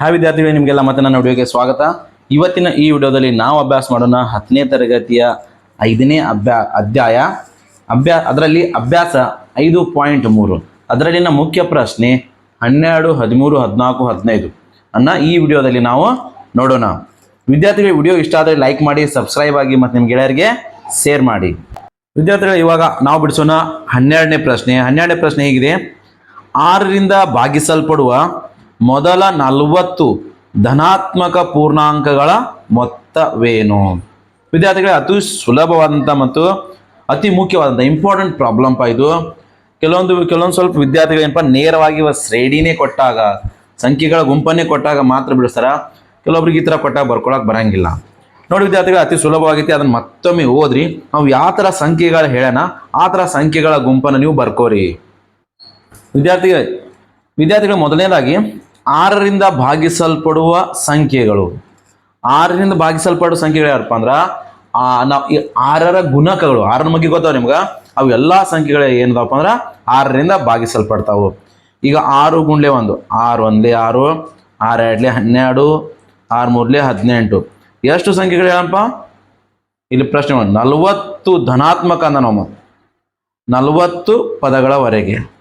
Hi ವಿದ್ಯಾರ್ಥಿಗಳು, ನಿಮಗೆಲ್ಲ ಮತ್ತೆ ನನ್ನ ವಿಡಿಯೋಗೆ ಸ್ವಾಗತ. ಇವತ್ತಿನ ಈ ವಿಡಿಯೋದಲ್ಲಿ ನಾವು ಅಭ್ಯಾಸ ಮಾಡೋಣ ಹತ್ತನೇ ತರಗತಿಯ ಐದನೇ ಅಭ್ಯಾ, ಅಧ್ಯಾಯ. ಅಭ್ಯಾ, ಅದರಲ್ಲಿ ಅಭ್ಯಾಸ ಐದು ಪಾಯಿಂಟ್ ಮೂರು. ಅದರಲ್ಲಿನ ಮುಖ್ಯ ಪ್ರಶ್ನೆ ಹನ್ನೆರಡು, ಹದಿಮೂರು, ಹದಿನಾಲ್ಕು, ಹದಿನೈದು. ಅನ್ನ ಈ ವಿಡಿಯೋದಲ್ಲಿ ನಾವು ನೋಡೋಣ. ವಿದ್ಯಾರ್ಥಿಗಳು, ವಿಡಿಯೋ ಇಷ್ಟ ಆದರೆ ಲೈಕ್ ಮಾಡಿ, ಸಬ್ಸ್ಕ್ರೈಬ್ ಆಗಿ ಮತ್ತು ನಿಮ್ಮ ಗೆಳೆಯರಿಗೆ ಶೇರ್ ಮಾಡಿ. ವಿದ್ಯಾರ್ಥಿಗಳು, ಇವಾಗ ನಾವು ಬಿಡಿಸೋಣ ಹನ್ನೆರಡನೇ ಪ್ರಶ್ನೆ. ಹನ್ನೆರಡನೇ ಪ್ರಶ್ನೆ ಹೇಗಿದೆ? ಆರರಿಂದ ಭಾಗಿಸಲ್ಪಡುವ ಮೊದಲ ನಲವತ್ತು ಧನಾತ್ಮಕ ಪೂರ್ಣಾಂಕಗಳ ಮೊತ್ತವೇನು? ವಿದ್ಯಾರ್ಥಿಗಳೇ, ಅತಿ ಸುಲಭವಾದಂಥ ಮತ್ತು ಅತಿ ಮುಖ್ಯವಾದಂಥ ಇಂಪಾರ್ಟೆಂಟ್ ಪ್ರಾಬ್ಲಮ್ ಪಾ ಇದು. ಕೆಲವೊಂದು ಕೆಲವೊಂದು ಸ್ವಲ್ಪ ವಿದ್ಯಾರ್ಥಿಗಳು ಏನಪ್ಪ, ನೇರವಾಗಿ ಶ್ರೇಣಿನೇ ಕೊಟ್ಟಾಗ, ಸಂಖ್ಯೆಗಳ ಗುಂಪನ್ನೇ ಕೊಟ್ಟಾಗ ಮಾತ್ರ ಬಿಡಿಸ್ತಾರ. ಕೆಲವೊಬ್ರಿಗೆ ಈ ಥರ ಕೊಟ್ಟಾಗ ಬರ್ಕೊಳಕ್ ಬರಂಗಿಲ್ಲ. ನೋಡಿ ವಿದ್ಯಾರ್ಥಿಗಳು, ಅತಿ ಸುಲಭವಾಗೈತಿ ಅದನ್ನ ಮತ್ತೊಮ್ಮೆ ಓದ್ರಿ. ನಾವು ಯಾವ ಥರ ಸಂಖ್ಯೆಗಳು ಹೇಳೋಣ, ಆ ಥರ ಸಂಖ್ಯೆಗಳ ಗುಂಪನ್ನು ನೀವು ಬರ್ಕೋರಿ. ವಿದ್ಯಾರ್ಥಿಗಳು ವಿದ್ಯಾರ್ಥಿಗಳು, ಮೊದಲನೇದಾಗಿ ಆರರಿಂದ ಭಾಗಿಸಲ್ಪಡುವ ಸಂಖ್ಯೆಗಳು. ಆರರಿಂದ ಭಾಗಿಸಲ್ಪಡುವ ಸಂಖ್ಯೆಗಳು ಯಾರಪ್ಪ ಅಂದ್ರೆ ನಾವು ಈ ಆರರ ಗುಣಕಗಳು, ಆರನ ಬಗ್ಗೆ ಗೊತ್ತಾವ ನಿಮ್ಗೆ? ಅವು ಎಲ್ಲ ಸಂಖ್ಯೆಗಳು ಏನದಪ್ಪ ಅಂದ್ರೆ, ಆರರಿಂದ ಭಾಗಿಸಲ್ಪಡ್ತಾವು. ಈಗ ಆರು ಗುಂಡ್ಲೆ ಒಂದು, ಆರು ಒಂದ್ಲೆ ಆರು ಆರು ಎರಡ್ಲೆ ಹನ್ನೆರಡು, ಆರು ಮೂರ್ಲೆ ಹದಿನೆಂಟು. ಎಷ್ಟು ಸಂಖ್ಯೆಗಳು ಹೇಳಪ್ಪ? ಇಲ್ಲಿ ಪ್ರಶ್ನೆ ನಲವತ್ತು ಧನಾತ್ಮಕ ಅಂದ ನಾವು. ನಲವತ್ತು ಪದಗಳವರೆಗೆ.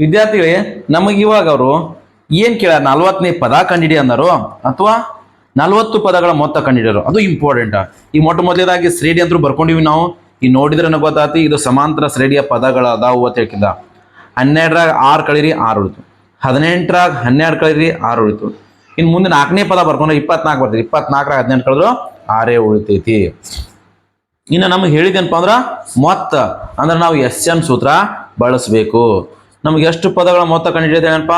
ವಿದ್ಯಾರ್ಥಿಗಳೇ, ನಮಗೆ ಇವಾಗ ಅವರು ಏನು ಕೇಳ, ನಲ್ವತ್ತನೇ ಪದ ಕಂಡಿಡಿ ಅಂದರು ಅಥವಾ ನಲವತ್ತು ಪದಗಳ ಮೊತ್ತ ಕಂಡಿಡಿಯೋರು ಅದು ಇಂಪಾರ್ಟೆಂಟ್ ಈ ಮೊಟ್ಟ ಮೊದಲೇದಾಗಿ ಶ್ರೇಣಿ ಅಂತೂ ಬರ್ಕೊಂಡಿವಿ ನಾವು. ಈ ನೋಡಿದ್ರೆ ನನಗೆ ಗೊತ್ತಾತಿ, ಇದು ಸಮಾಂತರ ಶ್ರೇಣಿಯ ಪದಗಳ ಅದಾವು ಅಂತ ಹೇಳ್ಕಿದ್ದ. ಹನ್ನೆರಡರಾಗ ಆರು ಕಳೀರಿ, ಆರು ಉಳಿತು. ಹದಿನೆಂಟರಾಗ ಹನ್ನೆರಡು ಕಳೀರಿ, ಆರು ಉಳಿತು. ಇನ್ನು ಮುಂದೆ ನಾಲ್ಕನೇ ಪದ ಬರ್ಕೊಂಡ್ರೆ ಇಪ್ಪತ್ನಾಲ್ಕು ಬರ್ತೈತಿ ಇಪ್ಪತ್ನಾಲ್ಕರಾಗ ಹದಿನೆಂಟು ಕಳೆದ್ರು ಆರೇ ಉಳಿತೈತಿ. ಇನ್ನು ನಮಗೆ ಹೇಳಿದೇನಪ್ಪ ಅಂದ್ರೆ, ಮೊತ್ತ. ಅಂದ್ರೆ ನಾವು ಎಸ್ ಎನ್ ಸೂತ್ರ ಬಳಸಬೇಕು. ನಮ್ಗೆ ಎಷ್ಟು ಪದಗಳ ಮೊತ್ತ ಏನಪ್ಪ?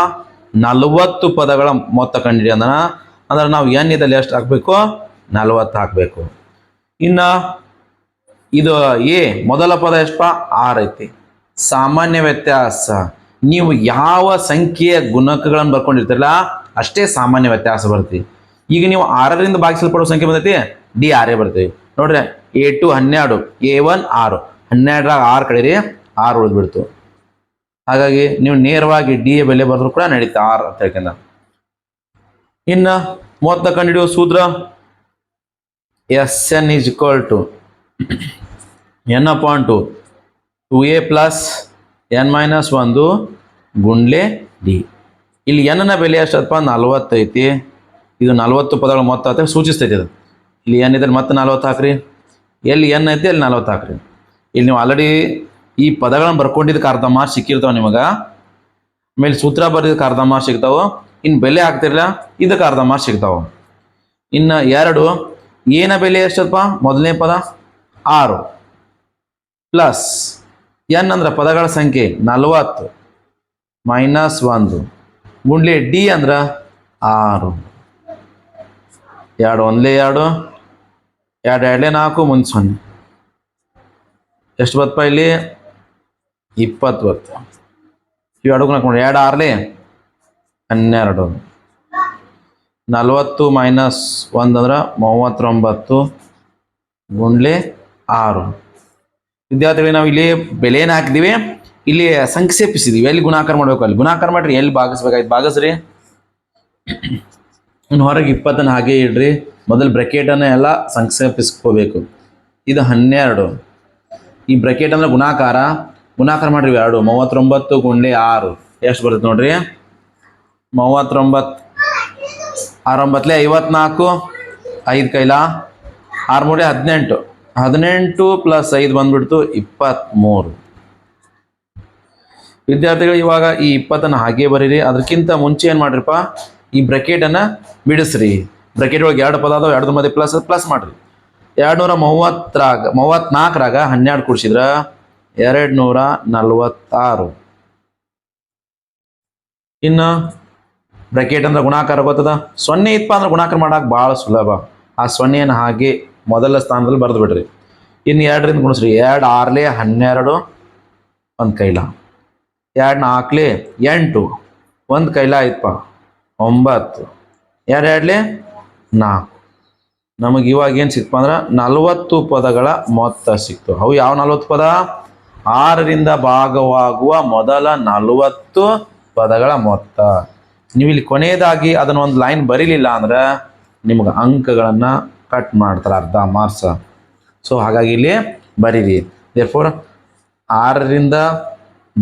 ನಲವತ್ತು ಪದಗಳ ಮೊತ್ತ ಕಂಡಿಡಿ ಅಂದ್ರೆ ಅಂದ್ರೆ ನಾವು ಎನ್ ಇದಲ್ಲಿ ಎಷ್ಟು ಹಾಕ್ಬೇಕು? ನಲವತ್ತು ಹಾಕಬೇಕು. ಇನ್ನು ಇದು ಎ, ಮೊದಲ ಪದ ಎಷ್ಟಪ್ಪ? ಆರ್ ಐತಿ. ಸಾಮಾನ್ಯ ವ್ಯತ್ಯಾಸ. ನೀವು ಯಾವ ಸಂಖ್ಯೆಯ ಗುಣಕಗಳನ್ನು ಬರ್ಕೊಂಡಿರ್ತೀರಲ್ಲ, ಅಷ್ಟೇ ಸಾಮಾನ್ಯ ವ್ಯತ್ಯಾಸ ಬರ್ತೀವಿ ಈಗ ನೀವು ಆರರಿಂದ ಭಾಗಿಸಲ್ಪಡುವ ಸಂಖ್ಯೆ ಬಂದೈತಿ, ಡಿ ಆರೇ ಬರ್ತೀವಿ ನೋಡ್ರಿ, ಎ ಟು ಹನ್ನೆರಡು, ಎ ಒನ್ ಆರು. ಹನ್ನೆರಡರಾಗ ಆರು ಕಳೀರಿ, ಆರು ಉಳಿದ್ಬಿಡ್ತು. ಹಾಗಾಗಿ ನೀವು ನೇರವಾಗಿ ಡಿ ಎ ಬೆಲೆ ಬರೆದ್ರು ಕೂಡ ನಡೀತಾ ಆರ್ ಅಂತ ಹೇಳ್ಕೊಂಡ. ಇನ್ನ ಮೂವತ್ತ ಕಂಡುಹಿಡಿಯುವ ಸೂತ್ರ S N is equal to N upon two two A plus N minus ಒಂದು ಗುಂಡ್ಲೆ ಡಿ ಇಲ್ಲಿ ಎನ್ನ ಬೆಲೆ ಎಷ್ಟಪ್ಪ? ನಲ್ವತ್ತೈತಿ ಇದು ನಲ್ವತ್ತು ಪದಗಳ ಮೊತ್ತ ಅಂತ ಸೂಚಿಸ್ತೈತಿ ಅದು. ಇಲ್ಲಿ ಎನ್ ಇದ್ರೆ ಮತ್ತೆ ನಲ್ವತ್ತು ಹಾಕ್ರಿ. ಎಲ್ಲಿ ಎನ್ ಐತಿ, ಅಲ್ಲಿ ನಲ್ವತ್ತು ಹಾಕ್ರಿ. ಇಲ್ಲಿ ನೀವು ಆಲ್ರೆಡಿ ಈ ಪದಗಳನ್ನ ಬರ್ಕೊಂಡಿದ್ದಕ್ಕೆ ಅರ್ಧ ಮಾರ್ಕ್ ಸಿಕ್ಕಿರ್ತಾವ ನಿಮಗೆ. ಆಮೇಲೆ ಸೂತ್ರ ಬರೆದಕ್ಕೆ ಅರ್ಧ ಮಾರ್ಕ್ ಸಿಗ್ತಾವ. ಇನ್ನು ಬೆಲೆ ಆಗ್ತಿರಲ್ಲ ಇದಕ್ಕೆ ಅರ್ಧ ಮಾರ್ಕ್ ಸಿಗ್ತಾವ. ಇನ್ನು ಎರಡು, ಏನ ಬೆಲೆ ಎಷ್ಟಪ್ಪ ಮೊದಲನೇ ಪದ, ಆರು. ಪ್ಲಸ್, ಎನ್ ಅಂದ್ರೆ ಪದಗಳ ಸಂಖ್ಯೆ, ನಲವತ್ತು. ಮೈನಸ್ ಒಂದು. ಗುಂಡ್ಲಿ ಡಿ ಅಂದ್ರೆ ಆರು. ಎರಡು, ಒಂದ್ಲೇ ಎರಡು. ಎರಡು, ಎರಡಲೇ ನಾಲ್ಕು ಮುಂದೆ ಸೊನ್ನೆ ಎಷ್ಟು ಬತ್ತಪ್ಪ ಇಲ್ಲಿ? ಇಪ್ಪತ್ತು ಬತ್ತು ಇವು ಎರಡು ಹಾಕೊಂಡು ಎರಡು ಆರ್ಲಿ, ಹನ್ನೆರಡು. ನಲವತ್ತು ಮೈನಸ್ ಒಂದಂದ್ರೆ ಮೂವತ್ತೊಂಬತ್ತು ಗುಂಡ್ಲೆ ಆರು. ವಿದ್ಯಾರ್ಥಿಗಳಿಗೆ ನಾವು ಇಲ್ಲಿ ಬೆಲೆನ ಹಾಕಿದೀವಿ ಇಲ್ಲಿ ಸಂಕ್ಷೇಪಿಸಿದೀವಿ ಎಲ್ಲಿ ಗುಣಾಕಾರ ಮಾಡ್ಬೇಕು ಅಲ್ಲಿ? ಗುಣಾಕಾರ ಮಾಡ್ರಿ, ಎಲ್ಲಿ ಭಾಗಿಸ್ಬೇಕಾಯ್ತು? ಭಾಗಿಸ್ರಿ. ಇನ್ನು ಹೊರಗೆ ಇಪ್ಪತ್ತನ್ನು ಹಾಗೆ ಇಡ್ರಿ. ಮೊದಲು ಬ್ರೆಕೆಟನ್ನು ಎಲ್ಲ ಸಂಕ್ಷೇಪಿಸ್ಕೋಬೇಕು. ಇದು ಹನ್ನೆರಡು. ಈ ಬ್ರಕೆಟ್ ಅಂದ್ರೆ ಗುಣಾಕಾರ. ಗುಣಾಕಾರ ಮಾಡ್ರಿ ಎರಡು. ಮೂವತ್ತೊಂಬತ್ತು ಗುಂಡೆ ಆರು. ಎಷ್ಟು ಬರುತ್ತೆ ನೋಡ್ರಿ? ಮೂವತ್ತೊಂಬತ್ತು ಆರೊಂಬತ್ತಲೆ ಐವತ್ನಾಲ್ಕು. ಐದು ಕೈಲ? ಆರು ಮೂಡೆ ಹದಿನೆಂಟು. ಹದಿನೆಂಟು ಪ್ಲಸ್ ಐದು ಬಂದ್ಬಿಡ್ತು ಇಪ್ಪತ್ತ್ಮೂರು ವಿದ್ಯಾರ್ಥಿಗಳು ಇವಾಗ ಈ ಇಪ್ಪತ್ತನ್ನು ಹಾಗೆ ಬರೀರಿ. ಅದಕ್ಕಿಂತ ಮುಂಚೆ ಏನು ಮಾಡ್ರಿಪ್ಪ? ಈ ಬ್ರೆಕೆಟನ್ನು ಬಿಡಿಸ್ರಿ. ಬ್ರಕೆಟ್ ಒಳಗೆ ಎರಡು ಪದ ಅದಾವ ಎರಡು ಮಧ್ಯೆ ಪ್ಲಸ್ ಪ್ಲಸ್ ಮಾಡ್ರಿ. ಎರಡು ನೂರ ಮೂವತ್ತರಾಗ, ಮೂವತ್ತ್ನಾಲ್ಕರಾಗ ಹನ್ನೆರಡು ಕೂಡಿಸಿದ್ರ? ಎರಡು ನೂರ ನಲ್ವತ್ತಾರು ಇನ್ನು ಬ್ರ್ಯಾಕೆಟ್ ಅಂದ್ರೆ ಗುಣಾಕಾರ ಗೊತ್ತದ? ಸೊನ್ನೆ ಇತ್ತಪ್ಪ ಅಂದ್ರೆ ಗುಣಾಕಾರ ಮಾಡಕ್ಕೆ ಭಾಳ ಸುಲಭ. ಆ ಸೊನ್ನೆಯನ್ನು ಹಾಗೆ ಮೊದಲ ಸ್ಥಾನದಲ್ಲಿ ಬರೆದು ಬಿಡ್ರಿ. ಇನ್ನು ಎರಡರಿಂದ ಗುಣಿಸ್ರಿ. ಎರಡು ಆರ್ಲೆ ಹನ್ನೆರಡು, ಒಂದು ಕೈಲ. ಎರಡು ನಾಲ್ಕಲೆ ಎಂಟು, ಒಂದು ಕೈಲ ಆಯ್ತಪ್ಪ ಒಂಬತ್ತು. ಎರಡು ಎರಡ್ಲೆ ನಾಲ್ಕು. ನಮಗೆ ಇವಾಗ ಏನು ಸಿಕ್ತಪ್ಪ ಅಂದ್ರೆ ನಲವತ್ತು ಪದಗಳ ಮೊತ್ತ ಸಿಕ್ತು. ಅವು ಯಾವ ನಲವತ್ತು ಪದ? ಆರರಿಂದ ಭಾಗವಾಗುವ ಮೊದಲ ನಲವತ್ತು ಪದಗಳ ಮೊತ್ತ. ನೀವು ಇಲ್ಲಿ ಕೊನೆಯದಾಗಿ ಅದನ್ನ ಒಂದು ಲೈನ್ ಬರೀಲಿಲ್ಲ ಅಂದ್ರೆ ನಿಮ್ಗೆ ಅಂಕಗಳನ್ನು ಕಟ್ ಮಾಡ್ತಾರೆ ಅರ್ಧ ಮಾರ್ಕ್ಸ್ ಸೊ ಹಾಗಾಗಿ ಇಲ್ಲಿ ಬರೀರಿ. ದೇರ್ಫೋರ್ ಆರರಿಂದ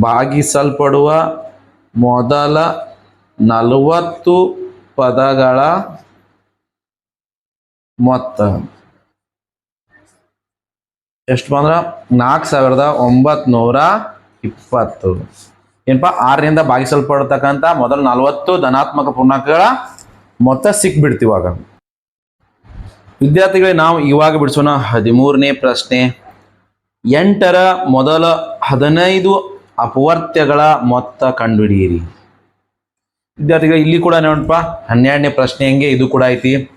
ಭಾಗಿಸಲ್ಪಡುವ ಮೊದಲ ನಲವತ್ತು ಪದಗಳ ಮೊತ್ತ. ಎಷ್ಟು ಬಂದ್ರ? ನಾಲ್ಕು ಸಾವಿರದ ಒಂಬತ್ನೂರ ಇಪ್ಪತ್ತು. ಏನಪ್ಪ ಆರರಿಂದ ಭಾಗಿಸಲ್ಪಡ್ತಕ್ಕಂಥ ಮೊದಲು ನಲವತ್ತು ಧನಾತ್ಮಕ ಪೂರ್ಣಾಂಕಗಳ ಮೊತ್ತ ಸಿಕ್ಬಿಡ್ತಿವಾಗ. ವಿದ್ಯಾರ್ಥಿಗಳಿಗೆ ವಿದ್ಯಾರ್ಥಿಗಳೇ, ನಾವು ಇವಾಗ ಬಿಡಿಸೋಣ ಹದಿಮೂರನೇ ಪ್ರಶ್ನೆ. ಎಂಟರ ಮೊದಲ ಹದಿನೈದು ಅಪವರ್ತ್ಯಗಳ ಮೊತ್ತ ಕಂಡುಹಿಡಿಯಿರಿ. ವಿದ್ಯಾರ್ಥಿಗಳು, ಇಲ್ಲಿ ಕೂಡ ನೋಡಪ್ಪ ಹನ್ನೆರಡನೇ ಪ್ರಶ್ನೆ ಹೆಂಗೆ? ಇದು ಕೂಡ ಐತಿ.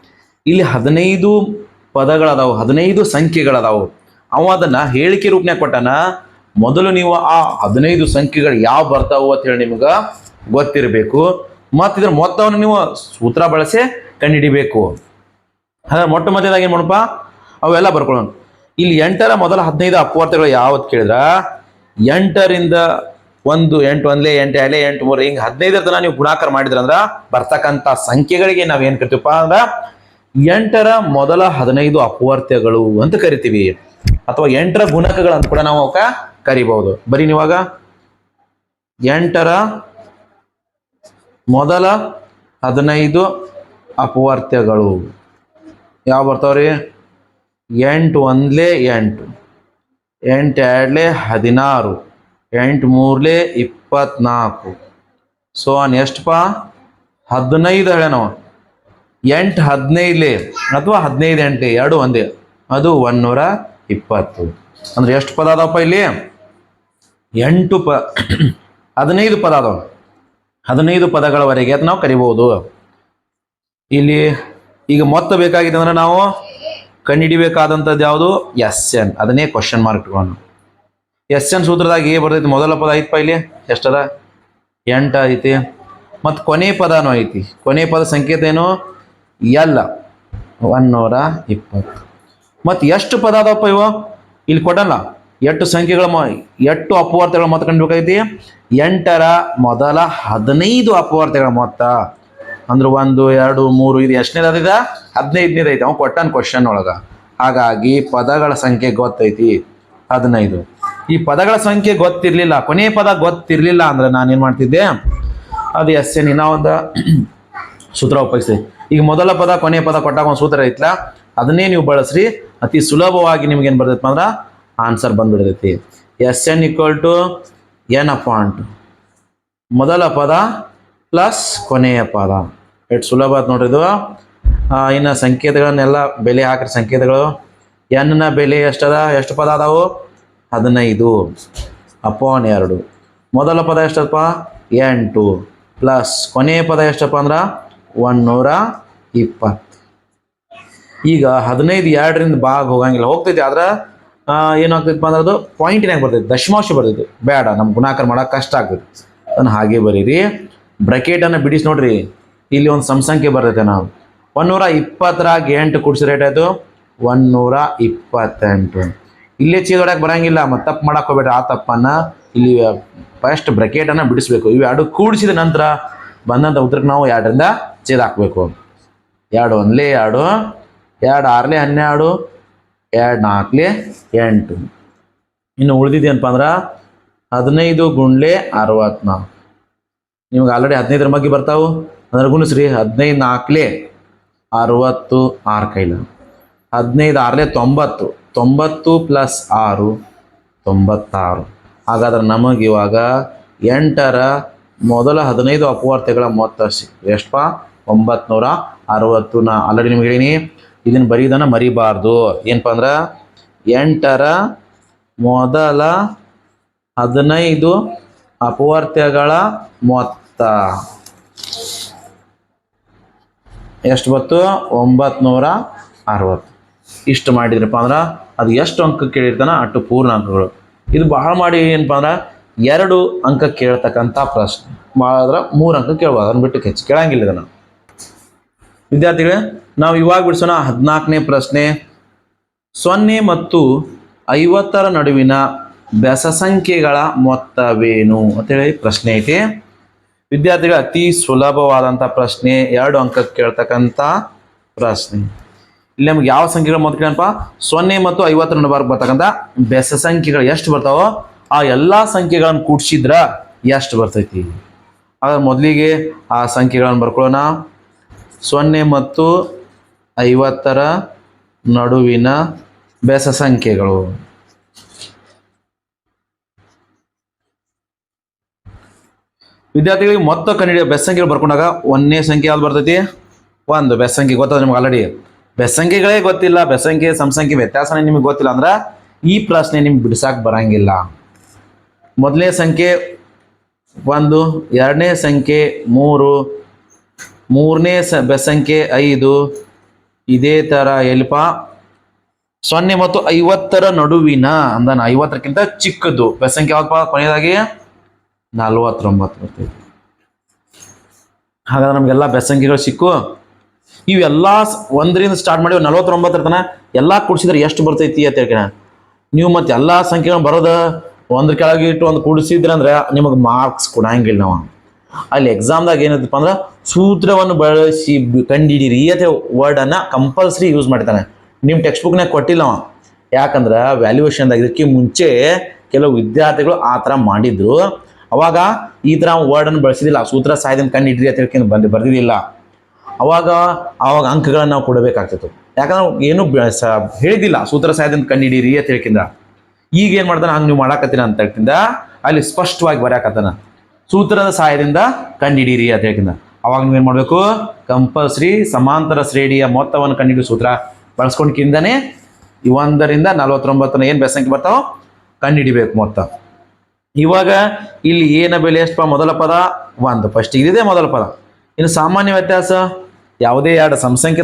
ಇಲ್ಲಿ ಹದಿನೈದು ಪದಗಳದಾವು, ಹದಿನೈದು ಸಂಖ್ಯೆಗಳದಾವು. ಅವ ಅದನ್ನ ಹೇಳಿಕೆ ರೂಪನ್ಯಾಗ ಕೊಟ್ಟಾನ, ಮೊದಲು ನೀವು ಆ ಹದಿನೈದು ಸಂಖ್ಯೆಗಳು ಯಾವ ಬರ್ತಾವು ಅಂತ ಹೇಳಿ ನಿಮ್ಗೆ ಗೊತ್ತಿರಬೇಕು. ಮತ್ತು ಇದ್ರ ಮೊತ್ತವನ್ನು ನೀವು ಸೂತ್ರ ಬಳಸಿ ಕಂಡುಹಿಡಿಬೇಕು ಅದ್ರ ಮೊಟ್ಟ ಮೊದಲಾಗಿ ಏನು ಮಾಡಪ್ಪ ಅವೆಲ್ಲ ಬರ್ಕೊಳ್ಳೋಣ ಇಲ್ಲಿ ಎಂಟರ ಮೊದಲ ಹದಿನೈದು ಅಪವರ್ತಗಳು ಯಾವತ್ತು ಕೇಳಿದ್ರ? ಎಂಟರಿಂದ ಒಂದು, ಎಂಟು ಒಂದ್ಲೆ, ಎಂಟು ಎಲೆ ಎಂಟು ಮೂರು ಹಿಂಗೆ ಹದಿನೈದರ ತನ ನೀವು ಗುಣಾಕಾರ ಮಾಡಿದ್ರಂದ್ರ ಬರ್ತಕ್ಕಂಥ ಸಂಖ್ಯೆಗಳಿಗೆ ನಾವು ಏನು ಕರಿತೀವಪ್ಪ ಅಂದ್ರ ಎಂಟರ ಮೊದಲ ಹದಿನೈದು ಅಪವರ್ತ್ಯಗಳು ಅಂತ ಕರಿತೀವಿ. ಅಥವಾ ಎಂಟರ ಗುಣಕಗಳು ಅಂತ ಕೂಡ ನಾವು ಅವಕ್ಕ ಕರಿಬಹುದು. ಬರೀ ನೀವಾಗ ಎಂಟರ ಮೊದಲ ಹದಿನೈದು ಅಪವರ್ತ್ಯಗಳು ಯಾವ ಬರ್ತಾವ್ರಿ? ಎಂಟು ಒಂದ್ಲೆ ಎಂಟು. ಎಂಟು ಎರಡ್ಲೆ ಹದಿನಾರು. ಎಂಟು ಮೂರ್ಲೆ ಇಪ್ಪತ್ನಾಲ್ಕು. ಸೊ ಅನ್ ಎಷ್ಟಪ್ಪ ಹದಿನೈದು ಹೇಳ್ಯಾನವ ಎಂಟು ಹದಿನೈದ್ಲೆ ಅಥವಾ ಹದಿನೈದು ಎಂಟು ಎರಡು ಒಂದೇ. ಅದು ಒಂದೂರ ಇಪ್ಪತ್ತು. ಅಂದ್ರೆ ಎಷ್ಟು ಪದ ಅದಾವಪ್ಪ ಇಲ್ಲಿ? ಎಂಟು ಪ ಹದಿನೈದು ಪದ ಅದಾವ ಹದಿನೈದು ಪದಗಳವರೆಗೆ ಅಂತ ನಾವು ಕರಿಬಹುದು ಇಲ್ಲಿ ಈಗ ಮೊತ್ತ ಬೇಕಾಗಿದೆ ಅಂದ್ರೆ ನಾವು ಕಂಡುಹಿಡಿಬೇಕಾದಂಥದ್ದು ಯಾವುದು? S N. ಅದನ್ನೇ ಕ್ವಶನ್ ಮಾರ್ಕ್ ಇಟ್ಕೊಂಡು ಎಸ್ ಎನ್ ಸೂತ್ರದಾಗ ಏ ಬರ್ತೈತಿ. ಮೊದಲ ಪದ ಐತಪ್ಪ ಇಲ್ಲಿ? ಎಷ್ಟದ? ಎಂಟು ಐತಿ. ಮತ್ತು ಕೊನೆ ಪದನೂ ಐತಿ. ಕೊನೆ ಪದ ಸಂಕೇತ ಏನು? ಎಲ್ಲ ಒನ್ನೂರ ಇಪ್ಪತ್ತು. ಮತ್ತು ಎಷ್ಟು ಪದ ಅದಾವಪ್ಪ ಇವು? ಇಲ್ಲಿ ಕೊಡಲ್ಲ. ಎಷ್ಟು ಸಂಖ್ಯೆಗಳ ಮ, ಎಷ್ಟು ಅಪವರ್ತಗಳ ಮೊತ್ತ ಕಂಡುಬೇಕಾಗೈತಿ ಎಂಟರ ಮೊದಲ ಹದಿನೈದು ಅಪವರ್ತಗಳ ಮೊತ್ತ ಅಂದ್ರೆ ಒಂದು, ಎರಡು, ಮೂರು, ಇದು ಎಷ್ಟನೇದ ಹದಿನೈದನೇದು ಐತೆ. ಅವ ಕೊಟ್ಟನ್ ಕ್ವಶನ್ ಒಳಗ. ಹಾಗಾಗಿ ಪದಗಳ ಸಂಖ್ಯೆ ಗೊತ್ತೈತಿ. ಹದಿನೈದು. ಈ ಪದಗಳ ಸಂಖ್ಯೆ ಗೊತ್ತಿರಲಿಲ್ಲ. ಕೊನೆಯ ಪದ ಗೊತ್ತಿರಲಿಲ್ಲ ಅಂದ್ರೆ ನಾನು ಏನು ಮಾಡ್ತಿದ್ದೆ? ಅದು ಎಸ್ ಎನ್ ಇನ್ನೊಂದು ಸೂತ್ರ ಉಪಯೋಗಿಸ್ತೀವಿ. ಈಗ ಮೊದಲ ಪದ, ಕೊನೆಯ ಪದ ಕೊಟ್ಟಾಗ ಒಂದು ಸೂತ್ರ ಐತ್ಲ? ಅದನ್ನೇ ನೀವು ಬಳಸ್ರಿ. ಅತಿ ಸುಲಭವಾಗಿ ನಿಮ್ಗೆ ಏನು ಬರ್ತೈತೆ ಅಂದ್ರೆ answer ಬಂದ್ಬಿಡ್ತೈತಿ. S N equal to N upon ಮೊದಲ ಪದ ಪ್ಲಸ್ ಕೊನೆಯ ಪದ. ಎಷ್ಟು ಸುಲಭ ಆಯ್ತು ನೋಡ್ರಿ ಇದು. ಇನ್ನು ಸಂಕೇತಗಳನ್ನೆಲ್ಲ ಬೆಲೆ ಹಾಕ್ರಿ ಸಂಕೇತಗಳು. ಎನ್ನ ಬೆಲೆ ಎಷ್ಟದ? ಎಷ್ಟು ಪದ ಅದಾವು? ಹದಿನೈದು. ಅಪಾನ್ ಎರಡು. ಮೊದಲ ಪದ ಎಷ್ಟಪ್ಪ? ಎಂಟು ಪ್ಲಸ್ ಕೊನೆಯ ಪದ ಎಷ್ಟಪ್ಪ ಅಂದ್ರೆ? ಒಂದೂರ ಇಪ್ಪತ್ತು. ಈಗ ಹದಿನೈದು, ಎರಡರಿಂದ ಭಾಗ ಹೋಗಂಗಿಲ್ಲ. ಹೋಗ್ತೈತಿ, ಆದ್ರೆ ಏನಾಗ್ತೈತಿ ಅಂದ್ರೆ ಅದು ಪಾಯಿಂಟಿನಾಗ ಬರ್ತೈತಿ, ದಶಮಾಂಶ ಬರ್ತೈತಿ. ಬೇಡ ನಮ್ಮ ಗುಣಾಕಾರ ಮಾಡೋಕೆ ಕಷ್ಟ ಆಗ್ತೈತಿ. ಅದನ್ನು ಹಾಗೆ ಬರೀರಿ. ಬ್ರಕೆಟನ್ನು ಬಿಡಿಸಿ ನೋಡ್ರಿ. ಇಲ್ಲಿ ಒಂದು ಸಂಸಂಖ್ಯೆ ಬರ್ತೈತೆ ನಾವು. ಒಂದೂರ ಇಪ್ಪತ್ತರಾಗ ಎಂಟು ಕುಡಿಸಿ ರೇಟ್ ಆಯಿತು. ಒಂದೂರ ಇಪ್ಪತ್ತೆಂಟು. ಇಲ್ಲೇ ಚೀದೊಡಕ್ಕೆ ಬರಂಗಿಲ್ಲ ಮತ್ತು ತಪ್ಪು ಮಾಡೋಕೆ ಹೋಗ್ಬೇಡ್ರಿ. ಆ ತಪ್ಪನ್ನು ಇಲ್ಲಿ ಫಸ್ಟ್ ಬ್ರಕೆಟನ್ನು ಬಿಡಿಸ್ಬೇಕು. ಇವು ಎರಡು ಕೂಡಿಸಿದ ನಂತರ ಬಂದಂಥ ಉತ್ತರಕ್ಕೆ ನಾವು ಎರಡರಿಂದ ಛೇದ ಹಾಕಬೇಕು. ಎರಡು ಒಂದ್ಲೆ, ಎರಡು ಎರಡು ಆರ್ಲೆ ಹನ್ನೆರಡು, ಎರಡು ನಾಲ್ಕಲೆ ಎಂಟು. ಇನ್ನು ಉಳಿದಿದ್ದೇನಪ್ಪ ಅಂದ್ರೆ ಹದಿನೈದು ಗುಂಡ್ಲೆ ಅರವತ್ನಾಲ್ಕು. ನಿಮ್ಗೆ ಆಲ್ರೆಡಿ ಹದಿನೈದರ ಬಗ್ಗೆ ಬರ್ತಾವು? ಅಂದ್ರೆ ಗುಣಿಸ್ರಿ, ಹದಿನೈದು ನಾಲ್ಕಲೆ ಅರವತ್ತು ಆರು ಕೈಲ. ಹದಿನೈದು ಆರ್ಲೆ ತೊಂಬತ್ತು. ತೊಂಬತ್ತು ಪ್ಲಸ್ ಆರು, ತೊಂಬತ್ತಾರು. ಹಾಗಾದ್ರೆ ನಮಗೆ ಇವಾಗ ಎಂಟರ ಮೊದಲ ಹದಿನೈದು ಅಪವಾರ್ತೆಗಳ ಮೊತ್ತ ಸಿಕ್ತು ಎಷ್ಟಪ್ಪ? ಒಂಬತ್ನೂರ ಅರವತ್ತು ನಾ ಆಲ್ರೆಡಿ ನಿಮ್ಗೆ ಹೇಳೀನಿ. ಇದನ್ನು ಬರೀದನ ಮರಿಬಾರ್ದು. ಏನಪ್ಪ ಅಂದ್ರೆ ಎಂಟರ ಮೊದಲ ಹದಿನೈದು ಅಪವರ್ತ್ಯಗಳ ಮೊತ್ತ. ಎಷ್ಟು ಬತ್ತು ಒಂಬತ್ನೂರ ಅರವತ್ತು. ಇಷ್ಟು ಮಾಡಿದ್ರಪ್ಪ ಅಂದ್ರೆ ಅದು ಎಷ್ಟು ಅಂಕ ಕೇಳಿರ್ತಾನ ಅಷ್ಟು ಪೂರ್ಣ ಅಂಕಗಳು. ಇದು ಬಹಳ ಮಾಡಿ ಏನಪ್ಪ ಅಂದ್ರೆ ಎರಡು ಅಂಕ ಕೇಳ್ತಕ್ಕಂಥ ಪ್ರಶ್ನೆ. ಆದ್ರೆ ಮೂರು ಅಂಕ ಕೇಳ್ಬೋದು ಅದನ್ನ ಬಿಟ್ಟು ಹೆಚ್ಚು ಕೇಳಂಗಿಲ್ಲ ಇದನ್ನು. ವಿದ್ಯಾರ್ಥಿಗಳೇ ನಾವು ಇವಾಗ ಬಿಡಿಸೋಣ ಹದಿನಾಲ್ಕನೇ ಪ್ರಶ್ನೆ. ಸೊನ್ನೆ ಮತ್ತು ಐವತ್ತರ ನಡುವಿನ ಬೆಸ ಸಂಖ್ಯೆಗಳ ಮೊತ್ತವೇನು ಅಂತೇಳಿ ಪ್ರಶ್ನೆ ಐತಿ. ವಿದ್ಯಾರ್ಥಿಗಳ ಅತಿ ಸುಲಭವಾದಂಥ ಪ್ರಶ್ನೆ, ಎರಡು ಅಂಕಕ್ಕೆ ಕೇಳ್ತಕ್ಕಂಥ ಪ್ರಶ್ನೆ. ಇಲ್ಲಿ ನಮ್ಗೆ ಯಾವ ಸಂಖ್ಯೆಗಳ ಮೊತ್ತ ಕೇಳಪ್ಪ? ಸೊನ್ನೆ ಮತ್ತು ಐವತ್ತರ ನಡುವೆ ಬರ್ತಕ್ಕಂಥ ಬೆಸ ಸಂಖ್ಯೆಗಳು ಎಷ್ಟು ಬರ್ತಾವೋ ಆ ಎಲ್ಲ ಸಂಖ್ಯೆಗಳನ್ನು ಕೂಡಿಸಿದ್ರ ಎಷ್ಟು ಬರ್ತೈತಿ? ಆದ್ರೆ ಮೊದಲಿಗೆ ಆ ಸಂಖ್ಯೆಗಳನ್ನು ಬರ್ಕೊಳ್ಳೋಣ. ಸೊನ್ನೆ ಮತ್ತು ಐವತ್ತರ ನಡುವಿನ ಬೆಸ ಸಂಖ್ಯೆಗಳು. ವಿದ್ಯಾರ್ಥಿಗಳಿಗೆ ಮೊತ್ತ ಕಂಡುಹಿಡಿಯೋ ಬೆಸ್ ಸಂಖ್ಯೆಗಳು ಬರ್ಕೊಂಡಾಗ ಒಂದನೇ ಸಂಖ್ಯೆ ಯಾವ್ದು ಬರ್ತೈತಿ? ಒಂದು. ಬೆಸ್ ಸಂಖ್ಯೆ ಗೊತ್ತದ ನಿಮ್ಗೆ ಆಲ್ರೆಡಿ ಬೆಸ್ ಸಂಖ್ಯೆಗಳೇ ಗೊತ್ತಿಲ್ಲ, ಬೆಸ್ ಸಂಖ್ಯೆ ಸಂಸಂಖ್ಯೆ ಸಂಖ್ಯೆ ವ್ಯತ್ಯಾಸನೇ ನಿಮಗೆ ಗೊತ್ತಿಲ್ಲ ಅಂದ್ರೆ ಈ ಪ್ರಶ್ನೆ ನಿಮ್ಗೆ ಬಿಡಿಸಕ್ ಬರಂಗಿಲ್ಲ. ಮೊದಲನೇ ಸಂಖ್ಯೆ ಒಂದು, ಎರಡನೇ ಸಂಖ್ಯೆ ಮೂರು, ಮೂರನೇ ಸ, ಬೆಸ್ ಸಂಖ್ಯೆ ಐದು ಇದೇ ತರ ಎಲ್ಪ. ಸೊನ್ನೆ ಮತ್ತು ಐವತ್ತರ ನಡುವಿನ, ಅಂದನ ಐವತ್ತರಕ್ಕಿಂತ ಚಿಕ್ಕದು. ಬೆಸಂಖ್ಯೆ ಯಾವಪ್ಪ ಕೊನೆಯದಾಗಿ? ನಲ್ವತ್ತೊಂಬತ್ತು ಬರ್ತೈತಿ. ಹಾಗಾದ್ರೆ ನಮಗೆಲ್ಲ ಬೆಸಂಖ್ಯೆಗಳು ಸಿಕ್ಕು. ಇವೆಲ್ಲ ಒಂದರಿಂದ ಸ್ಟಾರ್ಟ್ ಮಾಡಿ ನಲ್ವತ್ತೊಂಬತ್ತರ ತನ ಎಲ್ಲ ಕೂಡಿಸಿದ್ರೆ ಎಷ್ಟು ಬರ್ತೈತಿ ಅಂತ ಹೇಳ್ಕಣ. ನೀವು ಮತ್ತೆ ಎಲ್ಲ ಸಂಖ್ಯೆಗಳು ಬರೋದ ಒಂದ್ರ ಕೆಳಗೆ ಇಟ್ಟು ಒಂದು ಕೂಡಿಸಿದ್ರಂದ್ರೆ ನಿಮಗೆ ಮಾರ್ಕ್ಸ್ ಕೊಡಂಗಿಲ್ಲ ನಾವು. ಅಲ್ಲಿ ಎಕ್ಸಾಮ್ದಾಗ ಏನೈತಪ್ಪ ಅಂದ್ರೆ ಸೂತ್ರವನ್ನು ಬಳಸಿ ಕಂಡಿಡಿರಿ. ಅಂತ ವರ್ಡನ್ನು ಕಂಪಲ್ಸರಿ ಯೂಸ್ ಮಾಡ್ತಾನೆ. ನಿಮ್ಮ ಟೆಕ್ಸ್ಟ್ ಬುಕ್ನಾಗ ಕೊಟ್ಟಿಲ್ಲ ಅವ. ಯಾಕಂದ್ರೆ ವ್ಯಾಲ್ಯೂಯೇಷನ್ದಾಗ ಇದಕ್ಕೆ ಮುಂಚೆ ಕೆಲವು ವಿದ್ಯಾರ್ಥಿಗಳು ಆ ಥರ ಮಾಡಿದ್ರು. ಅವಾಗ ಈ ಥರ ವರ್ಡನ್ನು ಬಳಸಿದಿಲ್ಲ ಸೂತ್ರ ಸಹಾಯದಿಂದ ಕಂಡಿಡ್ರಿ ಅಂತ ಹೇಳ್ಕೊಂಡು ಬಂದು ಬರೆದಿಲ್ಲ ಅವಾಗ ಅವಾಗ ಅಂಕಗಳನ್ನು ನಾವು ಕೊಡಬೇಕಾಗ್ತಿತ್ತು. ಯಾಕಂದ್ರೆ ಏನು ಹೇಳಿದಿಲ್ಲ ಸೂತ್ರ ಸಹಾಯದಿಂದ ಕಂಡಿಡೀರಿ ಅಂತ ಹೇಳ್ಕಿಂದ ಈಗ ಏನು ಮಾಡ್ತಾನೆ? ಹಂಗೆ ನೀವು ಮಾಡಾಕತ್ತೀರ ಅಂತ ಹೇಳ್ಕಿಂದ ಅಲ್ಲಿ ಸ್ಪಷ್ಟವಾಗಿ ಬರೆಯಾಕತ್ತಾನ ಸೂತ್ರದ ಸಹಾಯದಿಂದ ಕಂಡುಹಿಡಿಯಿರಿ ಅಂತ ಹೇಳ್ಕಿಂದ ಅವಾಗ ನೀವೇನು ಮಾಡಬೇಕು? ಕಂಪಲ್ಸರಿ ಸಮಾಂತರ ಶ್ರೇಣಿಯ ಮೊತ್ತವನ್ನು ಕಂಡುಹಿಡಿಯುವ ಸೂತ್ರ. ಬಳಸ್ಕೊಂಡ್ಕಿಂದನೇ ಈ ಒಂದರಿಂದ ನಲವತ್ತೊಂಬತ್ತನ ಏನು ಬೆಸಂಖ್ಯೆ ಬರ್ತಾವೋ ಕಂಡಿಡಿಬೇಕು ಮೊತ್ತ. ಇವಾಗ ಇಲ್ಲಿ ಏನ ಬೆಲೆ ಎಷ್ಟಪ್ಪ ಮೊದಲ ಪದ ಒಂದು. ಫಸ್ಟ್ ಇದಿದೆ ಮೊದಲ ಪದ. ಇನ್ನು ಸಾಮಾನ್ಯ ವ್ಯತ್ಯಾಸ? ಯಾವುದೇ ಎರಡು.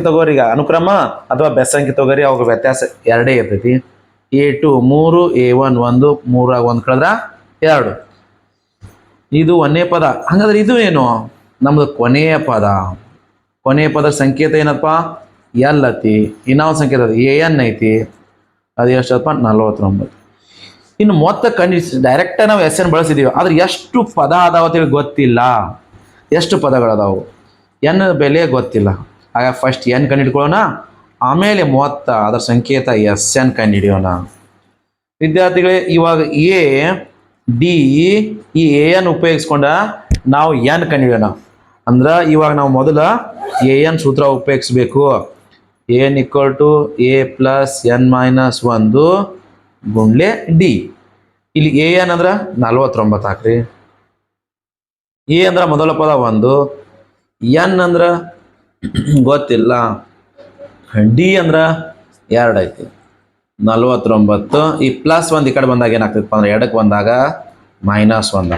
ತಗೋರಿ. ಈಗ ಅನುಕ್ರಮ ಅಥವಾ ಬೆಸಂಖ್ಯೆ ತಗೋರಿ. ಅವಾಗ ವ್ಯತ್ಯಾಸ ಎರಡೇ ಇರ್ತೈತಿ. ಎ ಟು ಮೂರು ಎ ಒನ್ ಒಂದು, ಮೂರಾಗ ಒಂದು ಕಳೆದ್ರ ಎರಡು. ಇದು ಒಂದೇ ಪದ. ಹಾಗಾದ್ರೆ ಇದು ಏನು? ನಮ್ದು ಕೊನೆಯ ಪದ. ಕೊನೆಯ ಪದ ಸಂಕೇತ ಏನಪ್ಪ? ಎಲ್ ಅತಿ ಇನ್ನೊಂದು ಸಂಕೇತ ಎ ಎನ್ ಐತಿ. ಅದು ಎಷ್ಟಪ್ಪ ನಲ್ವತ್ತೊಂಬತ್ತು. ಇನ್ನು ಮೊತ್ತ ಕಂಡು ಡೈರೆಕ್ಟ್ ನಾವು ಎಸ್ ಎನ್ ಬಳಸಿದೀವಿ. ಆದ್ರೆ ಎಷ್ಟು ಪದ ಅದಾವ ಅಂತೇಳಿ ಗೊತ್ತಿಲ್ಲ. ಎಷ್ಟು ಪದಗಳದಾವು? ಎನ್ ಬೆಲೆ ಗೊತ್ತಿಲ್ಲ. ಆಗ ಫಸ್ಟ್ ಎನ್ ಕಂಡಿಡ್ಕೊಳ್ಳೋಣ ಆಮೇಲೆ ಮೊತ್ತ ಅದರ ಸಂಕೇತ ಎಸ್ ಎನ್ ಕಂಡಿಡಿಯೋಣ ವಿದ್ಯಾರ್ಥಿಗಳೇ, ಇವಾಗ ಎ ಡಿ ಈ ಎ ಎನ್ ಉಪಯೋಗಿಸ್ಕೊಂಡ ನಾವು ಎನ್ ಕಂಡಿಡಿಯೋಣ ಅಂದ್ರೆ ಇವಾಗ ನಾವು ಮೊದಲ ಎ ಎನ್ ಸೂತ್ರ ಉಪಯೋಗಿಸ್ಬೇಕು. N equal to A plus N minus ಒಂದು ಗುಂಡ್ಲೆ ಡಿ ಇಲ್ಲಿ ಎ ಎನ್ ಅಂದ್ರೆ ನಲ್ವತ್ತೊಂಬತ್ತು ಹಾಕ್ರಿ. ಎ ಅಂದ್ರೆ ಮೊದಲ ಪದ ಒಂದು. ಎನ್ ಅಂದ್ರೆ ಗೊತ್ತಿಲ್ಲ. ಡಿ ಅಂದ್ರೆ ಎರಡು ಐತಿ. ನಲ್ವತ್ತೊಂಬತ್ತು. ಈ ಪ್ಲಸ್ ಒಂದು ಈ ಕಡೆ ಬಂದಾಗ ಏನಾಗ್ತೈತಪ್ಪ ಅಂದ್ರೆ ಎರಡಕ್ಕೆ ಬಂದಾಗ ಮೈನಸ್ ಒಂದು.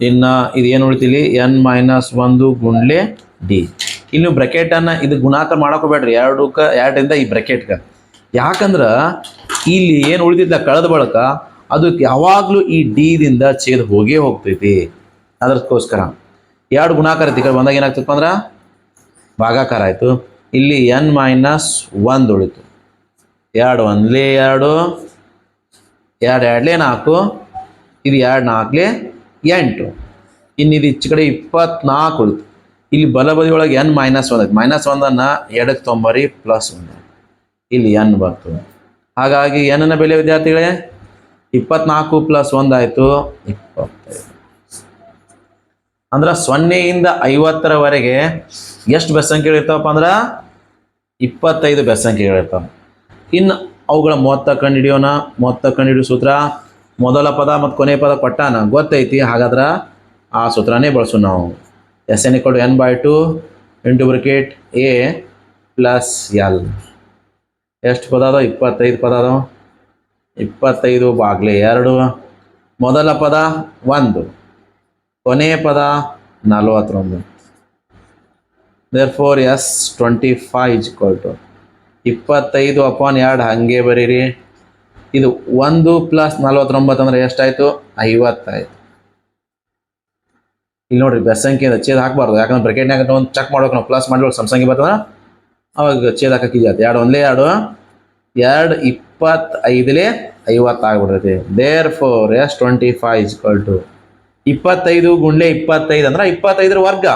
ಇನ್ನು ಇದು ಏನು ಉಳಿತೀಲಿ? ಎನ್ ಮೈನಸ್ ಒಂದು ಗುಂಡ್ಲೆ ಡಿ ಇಲ್ಲಿ ಬ್ರಕೆಟನ್ನು ಇದು ಗುಣಾಕಾರ ಮಾಡಕೋಬೇಡ್ರಿ ಎರಡಕ್ಕೆ, ಎರಡರಿಂದ ಈ ಬ್ರಕೆಟ್ಗೆ ಯಾಕಂದ್ರೆ ಇಲ್ಲಿ ಏನು ಉಳಿದಿದ್ದ ಕಳೆದ ಬಳಕ ಅದು ಯಾವಾಗಲೂ ಈ ಡಿದಿಂದ ಛೇದ್ ಹೋಗೇ ಹೋಗ್ತೈತಿ. ಅದಕ್ಕೋಸ್ಕರ ಎರಡು ಗುಣಾಕಾರ ಈ ಕಡೆ ಬಂದಾಗ ಏನಾಗ್ತಪ್ಪ ಅಂದ್ರೆ? ಭಾಗಾಕಾರ ಆಯಿತು. ಇಲ್ಲಿ ಎನ್ ಮೈನಸ್ ಒಂದು ಉಳಿತು. ಎರಡು, ಒಂದ್ಲೇ ಎರಡು ಎರಡು, ಎರಡ್ಲೇ ನಾಲ್ಕು, ಇದು ಎರಡು, ನಾಲ್ಕಲೇ ಎಂಟು. ಇನ್ನು ಇದು ಈಚೆ ಕಡೆ ಇಪ್ಪತ್ನಾಲ್ಕು ಉಳಿತು. ಇಲ್ಲಿ ಬಲ ಬದಿಯೊಳಗೆ ಎನ್ ಮೈನಸ್ ಒಂದು ಮೈನಸ್ ಒಂದನ್ನು ಎರಡಕ್ಕೆ ತೊಂಬರಿ ಪ್ಲಸ್ ಒಂದು. ಇಲ್ಲಿ ಎನ್ ಬರ್ತದೆ ಹಾಗಾಗಿ ಎನ್ನ ಬೆಲೆ ವಿದ್ಯಾರ್ಥಿಗಳೇ, ಇಪ್ಪತ್ನಾಲ್ಕು ಪ್ಲಸ್ ಒಂದು ಆಯಿತು ಇಪ್ಪತ್ತೈದು. ಅಂದ್ರೆ ಸೊನ್ನೆಯಿಂದ ಐವತ್ತರವರೆಗೆ ಎಷ್ಟು ಬೆಸಂಖ್ಯೆಗಳು ಇರ್ತಾವಪ್ಪ ಅಂದ್ರೆ ಇಪ್ಪತ್ತೈದು ಬೆಸ್ಸಂಖ್ಯೆಗಳು ಇರ್ತಾವೆ. ಇನ್ನು ಅವುಗಳ ಮೊತ್ತ ಕಂಡುಹಿಡಿಯೋಣ ಮೊತ್ತ ಕಂಡುಹಿಡಿಯೋ ಸೂತ್ರ. ಮೊದಲ ಪದ ಮತ್ತು ಕೊನೆಯ ಪದ ಕೊಟ್ಟಾನ ಗೊತ್ತೈತಿ, ಹಾಗಾದ್ರೆ ಆ ಸೂತ್ರನೇ ಬಳಸು ನಾವು. S N equal N by two into bracket A plus L ಎಷ್ಟು ಪದ ಅದಾವ? ಇಪ್ಪತ್ತೈದು ಪದ ಅದಾವ. ಇಪ್ಪತ್ತೈದು ಬಾಗ್ಲೆ ಎರಡು. ಮೊದಲ ಪದ ಒಂದು ಕೊನೆಯ ಪದ ನಲವತ್ತೊಂದು. Therefore S twenty five is to ಇಪ್ಪತ್ತೈದು ಅಪಾನ್ ಎರಡು, ಹಾಗೆ ಬರೀರಿ. ಇದು ಒಂದು ಪ್ಲಸ್ ನಲ್ವತ್ತೊಂಬತ್ತು ಅಂದರೆ ಎಷ್ಟಾಯಿತು? ಐವತ್ತಾಯ್ತು. ಇಲ್ಲಿ ನೋಡ್ರಿ ಬೆಸ್ ಸಂಖ್ಯೆ ಛೇದ್ ಹಾಕ್ಬಾರ್ದು. ಯಾಕಂದ್ರೆ ಬ್ರೆಕೆಟ್ನಾಗ ಒಂದು ಚೆಕ್ ಮಾಡ್ಬೇಕು ನಾವು. ಪ್ಲಸ್ ಮಾಡಿ ಸಂಸಂಗಿ ಬರ್ತದ ಅವಾಗ ಚೇದ್ ಹಾಕಕ್ಕೆ ಜಾತಿ ಎರಡು ಒಂದೇ ಎರಡು. ಎರಡು, ಇಪ್ಪತ್ತೈದಲೇ ಐವತ್ತು ಆಗ್ಬಿಡ್ತೈತಿ. Therefore S twenty five equal to ಇಪ್ಪತ್ತೈದು ಗುಂಡ್ಲೆ ಇಪ್ಪತ್ತೈದು ಅಂದ್ರೆ ಇಪ್ಪತ್ತೈದರ ವರ್ಗ.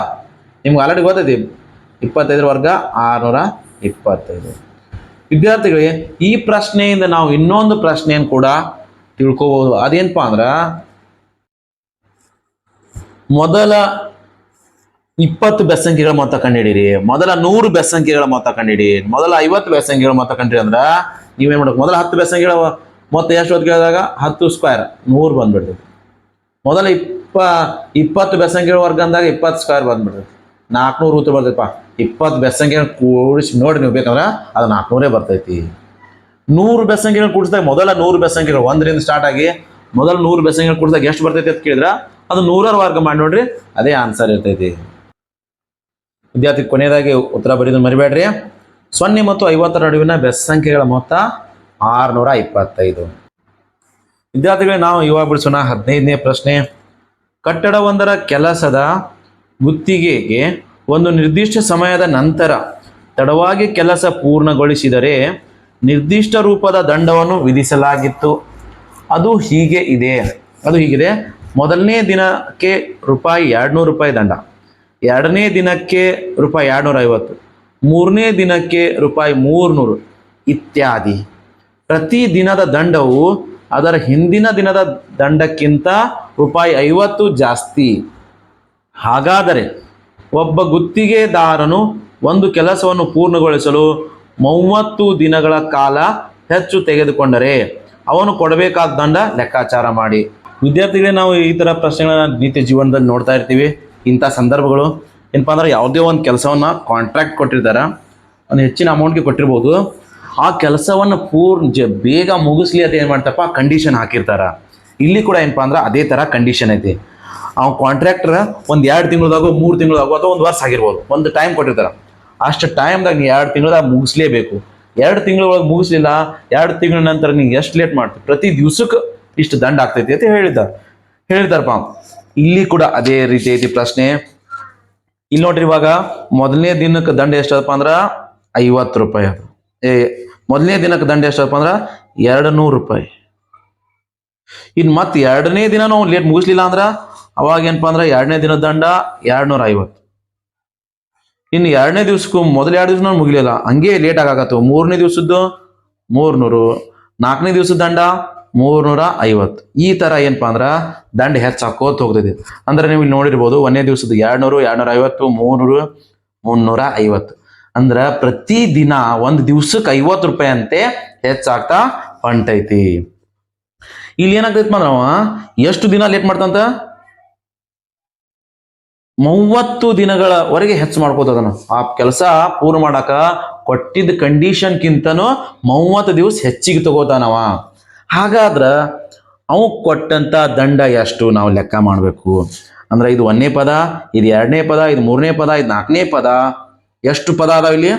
ನಿಮ್ಗೆ ಆಲ್ರೆಡಿ ಗೊತ್ತೈತಿ. ಇಪ್ಪತ್ತೈದರ ವರ್ಗ ಆರುನೂರ ಇಪ್ಪತ್ತೈದು. ವಿದ್ಯಾರ್ಥಿಗಳಿಗೆ ಈ ಪ್ರಶ್ನೆಯಿಂದ ನಾವು ಇನ್ನೊಂದು ಪ್ರಶ್ನೆಯನ್ನು ಕೂಡ ತಿಳ್ಕೋಬಹುದು ಅದೇನಪ್ಪ ಅಂದ್ರೆ, ಮೊದಲ ಇಪ್ಪತ್ತು ಬೆಸಂಖ್ಯೆಗಳ ಮೊತ್ತ ಕಂಡಿಡಿರಿ, ಮೊದಲ ನೂರು ಬೆಸಂಖ್ಯೆಗಳ ಮೊತ್ತ ಕಂಡಿಡಿ, ಮೊದಲ ಐವತ್ತು ಬೆಸಂಖ್ಯೆಗಳ ಮೊತ್ತ ಕಂಡಿರಿ ಅಂದ್ರೆ ನೀವೇನ್ ಮಾಡ್ಬೇಕು? ಮೊದಲ ಹತ್ತು ಬೆಸಂಖ್ಯೆಗಳ ಮೊತ್ತ ಎಷ್ಟು ಹೊತ್ತು ಕೇಳಿದಾಗ? ಹತ್ತು ಸ್ಕ್ವೇರ್ ನೂರು ಬಂದ್ಬಿಡ್ತೈತಿ. ಮೊದಲ ಇಪ್ಪ, ಇಪ್ಪತ್ತು ಬೆಸಂಖ್ಯೆಗಳ ವರ್ಗ ಅಂದಾಗ ಇಪ್ಪತ್ತು ಸ್ಕ್ವೇರ್ ಬಂದ್ಬಿಡ್ತೈತಿ. ನಾಲ್ಕುನೂರು ರೂಪಾಯಿ ಬರ್ತೈತಪ್ಪ. ಇಪ್ಪತ್ತು ಬೆಸಂಗಿ ಕೂಡಿಸಿ ನೋಡಿ ನೀವು ಬೇಕಂದ್ರೆ ಅದು ನಾಲ್ಕುನೂರೇ ಬರ್ತೈತಿ. ನೂರು ಬೆಸ್ಸಂಖ್ಯೆಗಳು ಕೂಡಿಸಿದಾಗ ಮೊದಲ ನೂರು ಬೆಸ್ಸಂಖ್ಯೆಗಳು ಒಂದರಿಂದ ಸ್ಟಾರ್ಟ್ ಆಗಿ ಮೊದಲ ನೂರು ಬೆಸ್ಸಂಖ್ಯೆಗಳು ಕೂಡಿಸಿದಾಗ ಎಷ್ಟು ಬರ್ತೈತಿ ಅಂತ ಕೇಳಿದ್ರೆ ಅದು ನೂರಾರು ವರ್ಗ ಮಾಡಿ ನೋಡ್ರಿ ಅದೇ ಆನ್ಸರ್ ಇರ್ತೈತಿ. ವಿದ್ಯಾರ್ಥಿ, ಕೊನೆಯದಾಗಿ ಉತ್ತರ ಬರೆಯೋದು ಮರಿಬೇಡ್ರಿ. ಸೊನ್ನೆ ಮತ್ತು ಐವತ್ತರ ನಡುವಿನ ಬೆಸಂಖ್ಯೆಗಳ ಮೊತ್ತ ಆರುನೂರ ಇಪ್ಪತ್ತೈದು ವಿದ್ಯಾರ್ಥಿಗಳಿಗೆ ನಾವು ಇವಾಗ ಬಿಡಿಸೋಣ ಹದಿನೈದನೇ ಪ್ರಶ್ನೆ. ಕಟ್ಟಡವೊಂದರ ಕೆಲಸದ ಗುತ್ತಿಗೆಗೆ ಒಂದು ನಿರ್ದಿಷ್ಟ ಸಮಯದ ನಂತರ ತಡವಾಗಿ ಕೆಲಸ ಪೂರ್ಣಗೊಳಿಸಿದರೆ ನಿರ್ದಿಷ್ಟ ರೂಪದ ದಂಡವನ್ನು ವಿಧಿಸಲಾಗಿತ್ತು. ಅದು ಹೀಗೆ ಇದೆ. ಅದು ಹೀಗಿದೆ. ಮೊದಲನೇ ದಿನಕ್ಕೆ ರೂಪಾಯಿ ಎರಡುನೂರು ರೂಪಾಯಿ ದಂಡ. ಎರಡನೇ ದಿನಕ್ಕೆ ರೂಪಾಯಿ ಎರಡುನೂರ ಐವತ್ತು ಮೂರನೇ ದಿನಕ್ಕೆ ರೂಪಾಯಿ ಮೂರ್ನೂರು ಇತ್ಯಾದಿ. ಪ್ರತಿ ದಿನದ ದಂಡವು ಅದರ ಹಿಂದಿನ ದಿನದ ದಂಡಕ್ಕಿಂತ ರೂಪಾಯಿ ಐವತ್ತು ಜಾಸ್ತಿ. ಹಾಗಾದರೆ ಒಬ್ಬ ಗುತ್ತಿಗೆದಾರನು ಒಂದು ಕೆಲಸವನ್ನು ಪೂರ್ಣಗೊಳಿಸಲು ಮೂವತ್ತು ದಿನಗಳ ಕಾಲ ಹೆಚ್ಚು ತೆಗೆದುಕೊಂಡರೆ ಅವನು ಕೊಡಬೇಕಾದ ದಂಡ ಲೆಕ್ಕಾಚಾರ ಮಾಡಿ. ವಿದ್ಯಾರ್ಥಿಗಳೇ, ನಾವು ಈ ಥರ ಪ್ರಶ್ನೆಗಳನ್ನ ನಿತ್ಯ ಜೀವನದಲ್ಲಿ ನೋಡ್ತಾ ಇರ್ತೀವಿ. ಇಂಥ ಸಂದರ್ಭಗಳು ಏನಪ್ಪ ಅಂದ್ರೆ ಯಾವುದೇ ಒಂದು ಕೆಲಸವನ್ನು ಕಾಂಟ್ರಾಕ್ಟ್ ಕೊಟ್ಟಿರ್ತಾರೆ, ಒಂದು ಹೆಚ್ಚಿನ ಅಮೌಂಟ್ಗೆ ಕೊಟ್ಟಿರ್ಬೋದು. ಆ ಕೆಲಸವನ್ನು ಪೂರ್ಣ ಬೇಗ ಮುಗಿಸ್ಲಿ ಅಂತ ಏನು ಮಾಡ್ತಪ್ಪ ಕಂಡೀಷನ್ ಹಾಕಿರ್ತಾರೆ. ಇಲ್ಲಿ ಕೂಡ ಏನಪ್ಪ ಅಂದ್ರೆ ಅದೇ ಥರ ಕಂಡೀಷನ್ ಐತಿ. ಅವ್ನು ಕಾಂಟ್ರಾಕ್ಟರ್ ಒಂದು ಎರಡು ತಿಂಗಳದಾಗೋ, ಮೂರು ತಿಂಗಳದಾಗೋ ಅಥವಾ ಒಂದು ವರ್ಷ ಆಗಿರ್ಬೋದು. ಒಂದು ಟೈಮ್ ಕೊಟ್ಟಿರ್ತಾರೆ. ಅಷ್ಟು ಟೈಮ್ದಾಗ ನೀ ಎರಡು ತಿಂಗಳದಾಗ ಮುಗಿಸ್ಲೇಬೇಕು. ಎರಡು ತಿಂಗಳೊಳಗೆ ಮುಗಿಸ್ಲಿಲ್ಲ, ಎರಡು ತಿಂಗಳ ನಂತರ ನೀ ಎಷ್ಟು ಲೇಟ್ ಮಾಡ್ತೀವಿ ಪ್ರತಿ ದಿವ್ಸಕ್ಕೆ ಇಷ್ಟು ದಂಡ ಆಗ್ತೈತಿ ಅಂತ ಹೇಳಿದ್ದಾರೆ ಹೇಳಿದಾರಪ್ಪ ಇಲ್ಲಿ ಕೂಡ ಅದೇ ರೀತಿ ಐತಿ ಪ್ರಶ್ನೆ. ಇಲ್ಲಿ ನೋಡ್ರಿ ಇವಾಗ ಮೊದಲನೇ ದಿನಕ್ಕೆ ದಂಡ ಎಷ್ಟಪ್ಪ ಅಂದ್ರೆ? ಐವತ್ತು ರೂಪಾಯಿ ಅದು. ಏ, ಮೊದಲನೇ ದಿನಕ್ಕೆ ದಂಡ ಎಷ್ಟಪ್ಪ ಅಂದ್ರೆ? ಎರಡು ನೂರು ರೂಪಾಯಿ. ಇನ್ನು ಮತ್ತೆ ಎರಡನೇ ದಿನ ನಾವು ಲೇಟ್ ಮುಗಿಸ್ಲಿಲ್ಲ ಅಂದ್ರೆ? ಅವಾಗ ಏನಪ್ಪ ಅಂದ್ರೆ ಎರಡನೇ ದಿನದ ದಂಡ ಎರಡ್ನೂರ ಐವತ್ತು. ಇನ್ನು ಎರಡನೇ ದಿವ್ಸಕ್ಕೂ ಮೊದಲ ಎರಡು ದಿವಸ ಮುಗಿಲಿಲ್ಲ. ಹಂಗೆ ಲೇಟ್ ಆಗಾಕತ್ತು. ಮೂರನೇ ದಿವಸದ್ದು ಮೂರ್ನೂರು, ನಾಲ್ಕನೇ ದಿವಸದ ದಂಡ ಮೂರ್ನೂರ ಐವತ್ತು. ಈ ತರ ಏನಪ್ಪಾ ಅಂದ್ರ ದಂಡ ಹೆಚ್ಚು ಹಾಕೋತ ಹೋಗ್ತೈತಿ ಅಂದ್ರೆ ನೀವು ಇಲ್ಲಿ ನೋಡಿರ್ಬೋದು ಒಂದನೇ ದಿವಸದ ಎರಡ್ನೂರು, ಎರಡ್ನೂರ ಐವತ್ತು, ಮೂರ್ನೂರು, ಮುನ್ನೂರ ಐವತ್ತು. ಅಂದ್ರೆ ಪ್ರತಿ ದಿನ ಒಂದು ದಿವಸಕ್ಕೆ ಐವತ್ತು ರೂಪಾಯಿ ಅಂತೆ ಹೆಚ್ಚಾಗ್ತಾ ಹೊಂಟೈತಿ. ಇಲ್ಲಿ ಏನಾಗ್ತೈತಿ ಅಂದ್ರೆ ಎಷ್ಟು ದಿನ ಲೇಟ್ ಮಾಡ್ತಂತ? ಮೂವತ್ತು ದಿನಗಳವರೆಗೆ ಹೆಚ್ಚು ಮಾಡ್ಕೋತದನು ಆ ಕೆಲಸ ಪೂರ್ಣ ಮಾಡಾಕ ಕೊಟ್ಟಿದ್ದ ಕಂಡೀಷನ್ಕಿಂತನೂ ಮೂವತ್ತು ದಿವಸ ಹೆಚ್ಚಿಗೆ ತಗೋತಾನವ. ಹಾಗಾದ್ರ ಅವು ಕೊಟ್ಟಂತ ದಂಡ ಎಷ್ಟು ನಾವು ಲೆಕ್ಕ ಮಾಡಬೇಕು. ಅಂದ್ರೆ ಇದು ಒಂದನೇ ಪದ, ಇದು ಎರಡನೇ ಪದ, ಇದು ಮೂರನೇ ಪದ, ಇದು ನಾಲ್ಕನೇ ಪದ, ಎಷ್ಟು ಪದ ಅದಾವ ಇಲ್ಲಿ?